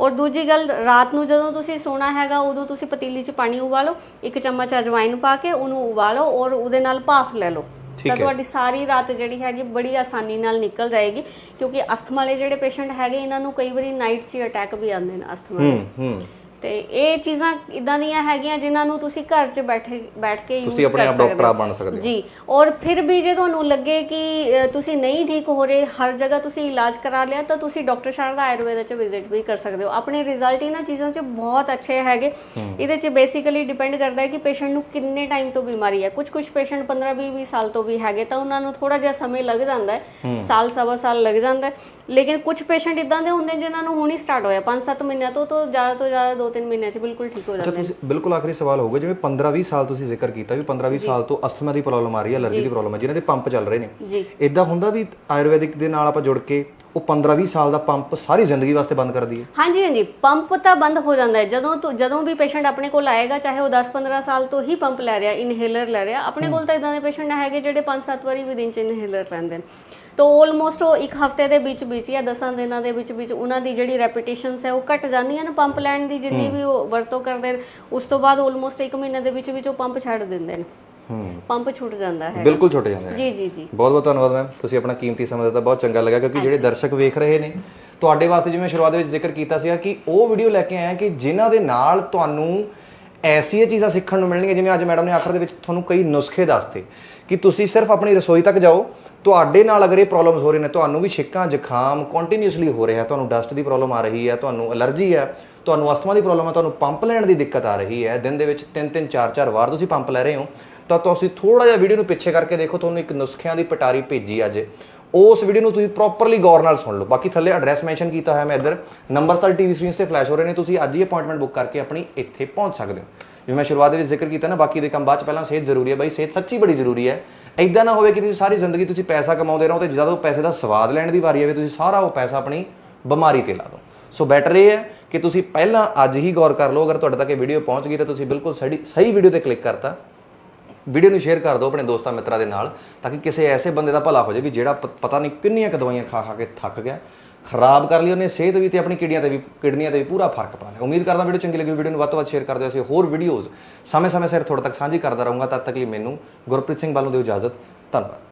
Speaker 6: ਔਰ ਦੂਜੀ ਗੱਲ ਰਾਤ ਨੂੰ ਜਦੋਂ ਤੁਸੀਂ ਸੋਣਾ ਹੈਗਾ ਉਦੋਂ ਤੁਸੀਂ ਪਤੀਲੀ 'ਚ ਪਾਣੀ ਉਬਾਲੋ ਇੱਕ ਚਮਚ ਅਜਵਾਇਨ ਪਾ ਕੇ ਉਹਨੂੰ ਉਬਾਲੋ ਔਰ ਉਹਦੇ ਨਾਲ ਭਾਫ ਲੈ ਲਓ। ਤਾਂ ਤੁਹਾਡੀ ਸਾਰੀ ਰਾਤ ਜਿਹੜੀ ਹੈਗੀ ਬੜੀ ਆਸਾਨੀ ਨਾਲ ਨਿਕਲ ਜਾਏਗੀ ਕਿਉਂਕਿ ਅਸਥਮਾ ਵਾਲੇ ਜਿਹੜੇ ਪੇਸ਼ੈਂਟ ਹੈਗੇ ਇਹਨਾਂ ਨੂੰ ਕਈ ਵਾਰੀ ਨਾਈਟ 'ਚ ਅਟੈਕ ਵੀ ਆਉਂਦੇ ਨੇ ਅਸਥਮਾ ਦੇ
Speaker 1: ਹੂੰ ਹੂੰ।
Speaker 6: ਤੇ ਇਹ ਚੀਜ਼ਾਂ ਇਦਾਂ ਦੀਆਂ ਹੈਗੀਆਂ ਜਿਨ੍ਹਾਂ ਨੂੰ ਤੁਸੀਂ ਘਰ 'ਚ ਬੈਠੇ ਬੈਠ ਕੇ ਯੂਜ਼
Speaker 1: ਤੁਸੀਂ ਆਪਣੇ ਆਪ ਡਾਕਟਰ ਬਣ ਸਕਦੇ ਹੋ।
Speaker 6: ਜੀ ਔਰ ਫਿਰ ਵੀ ਜੇ ਤੁਹਾਨੂੰ ਲੱਗੇ ਕਿ ਤੁਸੀਂ ਨਹੀਂ ਠੀਕ ਹੋ ਰਹੇ ਹਰ ਜਗ੍ਹਾ ਤੁਸੀਂ ਇਲਾਜ ਕਰਾ ਲਿਆ ਤਾਂ ਤੁਸੀਂ ਡਾਕਟਰ ਸ਼ਾਰਦਾ ਆਯੁਰਵੇਦਾ ਚ ਵਿਜ਼ਿਟ ਵੀ ਕਰ ਸਕਦੇ ਹੋ। ਆਪਣੇ ਰਿਜ਼ਲਟ ਇਹਨਾਂ ਚੀਜ਼ਾਂ 'ਚ ਬਹੁਤ ਅੱਛੇ ਹੈਗੇ। ਇਹਦੇ 'ਚ ਬੇਸਿਕਲੀ ਡਿਪੈਂਡ ਕਰਦਾ ਹੈ ਕਿ ਪੇਸ਼ੈਂਟ ਨੂੰ ਕਿੰਨੇ ਟਾਈਮ ਤੋਂ ਬਿਮਾਰੀ ਹੈ। ਕੁਝ ਕੁਝ ਪੇਸ਼ੈਂਟ 15 20 20 ਸਾਲ ਤੋਂ ਵੀ ਹੈਗੇ ਤਾਂ ਉਹਨਾਂ ਨੂੰ ਥੋੜਾ ਜਿਹਾ ਸਮੇਂ ਲੱਗ ਜਾਂਦਾ ਹੈ। ਸਾਲ ਸਵਾ ਸਾਲ ਲੱਗ ਜਾਂਦਾ ਹੈ। ਲੇਕਿਨ ਕੁਝ ਪੇਸ਼ੈਂਟ ਇਦਾਂ ਦੇ ਹੁੰਦੇ ਜਿਨ੍ਹਾਂ ਨੂੰ ਹੁਣ ਸਟਾਰਟ ਹੋਇਆ। 5-7 ਮਹੀਨਿਆਂ ਤੋਂ ਤੋਂ ਜ਼ਿਆਦਾ ਤੋਂ ਜ਼ਿਆਦਾ 2-3 ਮਹੀਨਿਆਂ 'ਚ ਬਿਲਕੁਲ ਠੀਕ ਹੋ
Speaker 1: ਅੱਛਾ
Speaker 6: ਜਾਂਦੇ ਨੇ
Speaker 1: ਤੁਸੀਂ ਬਿਲਕੁਲ ਆਖਰੀ ਸਵਾਲ ਹੋਊਗਾ ਜਿਵੇਂ 15-20 ਸਾਲ ਤੁਸੀਂ ਜ਼ਿਕਰ ਕੀਤਾ ਵੀ 15-20 ਸਾਲ ਤੋਂ ਅਸਥਮਾ ਦੀ ਪ੍ਰੋਬਲਮ ਆ ਰਹੀ ਹੈ ਅਲਰਜੀ ਦੀ ਪ੍ਰੋਬਲਮ ਹੈ ਜਿਨ੍ਹਾਂ ਦੇ ਪੰਪ ਚੱਲ ਰਹੇ ਨੇ।
Speaker 6: ਜੀ।
Speaker 1: ਇਦਾਂ ਹੁੰਦਾ ਵੀ ਆਯੁਰਵੈਦਿਕ ਦੇ ਨਾਲ ਆਪਾਂ ਜੁੜ ਕੇ ਉਹ 15-20 ਸਾਲ ਦਾ ਪੰਪ ਸਾਰੀ ਜ਼ਿੰਦਗੀ ਵਾਸਤੇ ਬੰਦ ਕਰ ਦਈਏ।
Speaker 6: ਹਾਂਜੀ ਹਾਂਜੀ। ਪੰਪ ਤਾਂ ਬੰਦ ਹੋ ਜਾਂਦਾ ਹੈ। ਜਦੋਂ ਤੋਂ ਜਦੋਂ ਵੀ ਪੇਸ਼ੈਂਟ ਆਪਣੇ ਕੋਲ ਆਏਗਾ ਚਾਹੇ ਉਹ 10-15 ਸਾਲ ਤੋਂ ਹੀ ਪੰਪ ਲੈ ਰਿਹਾ ਇਨਹੇਲਰ ਲੈ ਰਿਹਾ ਆਪਣੇ ਕੋਲ ਤਾਂ ਇਦਾਂ ਦੇ ਪੇਸ਼ੈਂਟ ਹੈਗੇ ਜਿਹੜੇ 5-7 ਵਾਰੀ ਵੀ ਦਿਨ ਚ ਇਨਹੇਲਰ ਲੈਂਦੇ ਨੇ। ਤਾਂ ਆਲਮੋਸਟ ਉਹ ਇੱਕ ਹਫ਼ਤੇ ਦੇ ਵਿੱਚ ਵਿੱਚ ਜਾਂ 10 ਦਿਨਾਂ ਦੇ ਵਿੱਚ ਵਿੱਚ ਉਹਨਾਂ ਦੀ ਜਿਹੜੀ ਰੈਪੀਟੇਸ਼ਨਸ ਹੈ ਉਹ ਘਟ ਜਾਂਦੀਆਂ ਨੇ ਪੰਪ ਲੈਣ ਦੀ ਜਿੰਨੀ ਵੀ ਉਹ ਵਰਤੋਂ ਕਰਦੇ ਨੇ। ਉਸ ਤੋਂ ਬਾਅਦ ਆਲਮੋਸਟ 1 ਮਹੀਨੇ ਦੇ ਵਿੱਚ ਵਿੱਚ ਉਹ ਪੰਪ ਛੱਡ ਦਿੰਦੇ ਨੇ।
Speaker 1: ਹੂੰ।
Speaker 6: ਪੰਪ ਛੁੱਟ ਜਾਂਦਾ ਹੈ।
Speaker 1: ਬਿਲਕੁਲ ਛੁੱਟ ਜਾਂਦੇ ਆ
Speaker 6: ਜੀ ਜੀ ਜੀ।
Speaker 1: ਬਹੁਤ ਬਹੁਤ ਧੰਨਵਾਦ ਮੈਮ ਤੁਸੀਂ ਆਪਣਾ ਕੀਮਤੀ ਸਮਾਂ ਦਿੱਤਾ ਬਹੁਤ ਚੰਗਾ ਲੱਗਾ ਕਿਉਂਕਿ ਜਿਹੜੇ ਦਰਸ਼ਕ ਵੇਖ ਰਹੇ ਨੇ ਤੁਹਾਡੇ ਵਾਸਤੇ ਜਿਵੇਂ ਸ਼ੁਰੂਆਤ ਵਿੱਚ ਜ਼ਿਕਰ ਕੀਤਾ ਸੀਗਾ ਕਿ ਉਹ ਵੀਡੀਓ ਲੈ ਕੇ ਆਏ ਆ ਕਿ ਜਿਨ੍ਹਾਂ ਦੇ ਨਾਲ ਤੁਹਾਨੂੰ ਐਸੀਆਂ ਚੀਜ਼ਾਂ ਸਿੱਖਣ ਨੂੰ ਮਿਲਣਗੀਆਂ ਜਿਵੇਂ ਅੱਜ ਮੈਡਮ ਨੇ ਆਖਰ ਦੇ ਵਿੱਚ ਤੁਹਾਨੂੰ ਕਈ ਨੁਸਖੇ ਦੱਸਤੇ ਕਿ ਤੁਸੀਂ ਸਿਰਫ ਆਪਣੀ ਰਸੋਈ ਤੱਕ ਜਾਓ, ਤੁਹਾਡੇ ਨਾਲ ਅਗਰ ਇਹ ਪ੍ਰੋਬਲਮਸ ਹੋ ਰਹੀਆਂ ਨੇ, ਤੁਹਾਨੂੰ ਵੀ ਛਿੱਕਾਂ, ਜ਼ੁਕਾਮ ਕੰਟੀਨਿਊਸਲੀ ਹੋ ਰਿਹਾ ਤੁਹਾਨੂੰ ਡਸਟ ਦੀ ਪ੍ਰੋਬਲਮ ਆ ਰਹੀ ਹੈ, ਤੁਹਾਨੂੰ ਅਲਰਜੀ ਹੈ, ਤੁਹਾਨੂੰ ਅਸਥਮਾ ਦੀ ਪ੍ਰੋਬਲਮ ਹੈ, ਤੁਹਾਨੂੰ ਪੰਪ ਲੈਣ ਦੀ ਦਿੱਕਤ ਆ ਰਹੀ ਹੈ, ਦਿਨ ਦੇ ਵਿੱਚ 3-3 4-4 ਵਾਰ ਤੁਸੀਂ ਪੰਪ ਲੈ ਰਹੇ ਹੋ, ਤਾਂ ਤੁਸੀਂ ਥੋੜਾ ਜਿਹਾ ਵੀਡੀਓ ਨੂੰ ਪਿੱਛੇ ਕਰਕੇ ਦੇਖੋ, ਤੁਹਾਨੂੰ ਇੱਕ ਨੁਸਖਿਆਂ ਦੀ ਪਟਾਰੀ ਭੇਜੀ ਅੱਜ। ਉਸ ਵੀਡੀਓ ਨੂੰ ਤੁਸੀਂ ਪ੍ਰੋਪਰਲੀ ਗੌਰ ਨਾਲ ਸੁਣ ਲਓ। ਬਾਕੀ ਥੱਲੇ ਐਡਰੈਸ ਮੈਂਸ਼ਨ ਕੀਤਾ ਹੋਇਆ ਮੈਂ ਇੱਧਰ। ਨੰਬਰ ਤਾਂ ਟੀਵੀ ਸਕਰੀਨਸ ਤੇ ਫਲੈਸ਼ ਹੋ ਰਹੇ ਨੇ, ਤੁਸੀਂ ਅੱਜ ਹੀ ਅਪਾਇੰਟਮੈਂਟ ਬੁੱਕ ਕਰਕੇ ਆਪਣੀ ਇੱਥੇ ਪਹੁੰਚ ਸਕਦੇ ਹੋ। ਜਿਵੇਂ ਮੈਂ ਸ਼ੁਰੂਆਤ ਦੇ ਵਿੱਚ ਜ਼ਿਕਰ ਕੀਤਾ ਨਾ, ਬਾਕੀ ਦੇ ਕੰਮ ਬਾਅਦ ਚ ਪਹਿਲਾਂ ਸਿਹਤ ਜ਼ਰੂਰੀ ਹੈ ਬਾਈ, ਸਿਹਤ ਸੱਚੀ ਬੜੀ ਜ਼ਰੂਰੀ ਹੈ। ਐਦਾਂ ਨਾ ਹੋਵੇ ਕਿ ਤੁਸੀਂ ਸਾਰੀ ਜ਼ਿੰਦਗੀ ਤੁਸੀਂ ਪੈਸਾ ਕਮਾਉਂਦੇ ਰਹੋ ਤੇ ਜਦੋਂ ਪੈਸੇ ਦਾ ਸਵਾਦ ਲੈਣ ਦੀ ਵਾਰੀ ਆਵੇ, ਤੁਸੀਂ ਸਾਰਾ ਉਹ ਪੈਸਾ ਆਪਣੀ ਬਿਮਾਰੀ ਤੇ ਲਾ ਦਿਓ। ਸੋ ਬੈਟਰ ਇਹ ਹੈ ਕਿ ਤੁਸੀਂ ਪਹਿਲਾਂ ਅੱਜ ਹੀ ਗੌਰ ਕਰ ਲਓ। ਅਗਰ ਤੁਹਾਡੇ ਤੱਕ ਇਹ ਵੀਡੀਓ ਪਹੁੰਚ ਗਈ ਤਾਂ ਤੁਸੀਂ ਬਿਲਕੁਲ ਸਹੀ ਸਹੀ ਵੀਡੀਓ ਤੇ ਕਲਿੱਕ ਕਰਤਾ। ਵੀਡੀਓ ਨੂੰ ਸ਼ੇਅਰ ਕਰ ਦਿਓ ਆਪਣੇ ਦੋਸਤਾਂ ਮਿੱਤਰਾਂ ਦੇ ਨਾਲ, ਤਾਂ ਕਿ ਕਿਸੇ ਐਸੇ ਬੰਦੇ ਦਾ ਭਲਾ ਹੋ ਜਾਵੇ ਵੀ ਜਿਹੜਾ ਪ- ਪਤਾ ਨਹੀਂ ਕਿੰਨੀਆਂ ਕੁ ਦਵਾਈਆਂ ਖਾ ਖਾ ਕੇ ਥੱਕ ਗਿਆ, ਖਰਾਬ ਕਰ ਲਈ ਉਹਨੇ, ਸਿਹਤ ਵੀ ਤੇ ਆਪਣੀ ਕਿਡਨੀਆਂ ਤੇ ਵੀ, ਕਿਡਨੀਆਂ ਤੇ ਵੀ ਪੂਰਾ ਫ਼ਰਕ ਪਾ ਲਿਆ। ਉਮੀਦ ਕਰਦਾ ਵੀਡੀਓ ਚੰਗੀ ਲੱਗੀ, ਵੀਡੀਓ ਨੂੰ ਵੱਧ ਤੋਂ ਵੱਧ ਸ਼ੇਅਰ ਕਰ ਦਿਓ। ਅਸੀਂ ਹੋਰ ਵੀਡੀਓਜ਼ ਸਮੇਂ ਸਮੇਂ ਸਿਰ ਤੁਹਾਡੇ ਤੱਕ ਸਾਂਝੀ ਕਰਦਾ ਰਹੂੰਗਾ। ਤਦ ਤੱਕ ਲਈ ਮੈਨੂੰ ਗੁਰਪ੍ਰੀਤ ਸਿੰਘ ਵੱਲੋਂ ਦਿਓ ਇਜਾਜ਼ਤ। ਧੰਨਵਾਦ।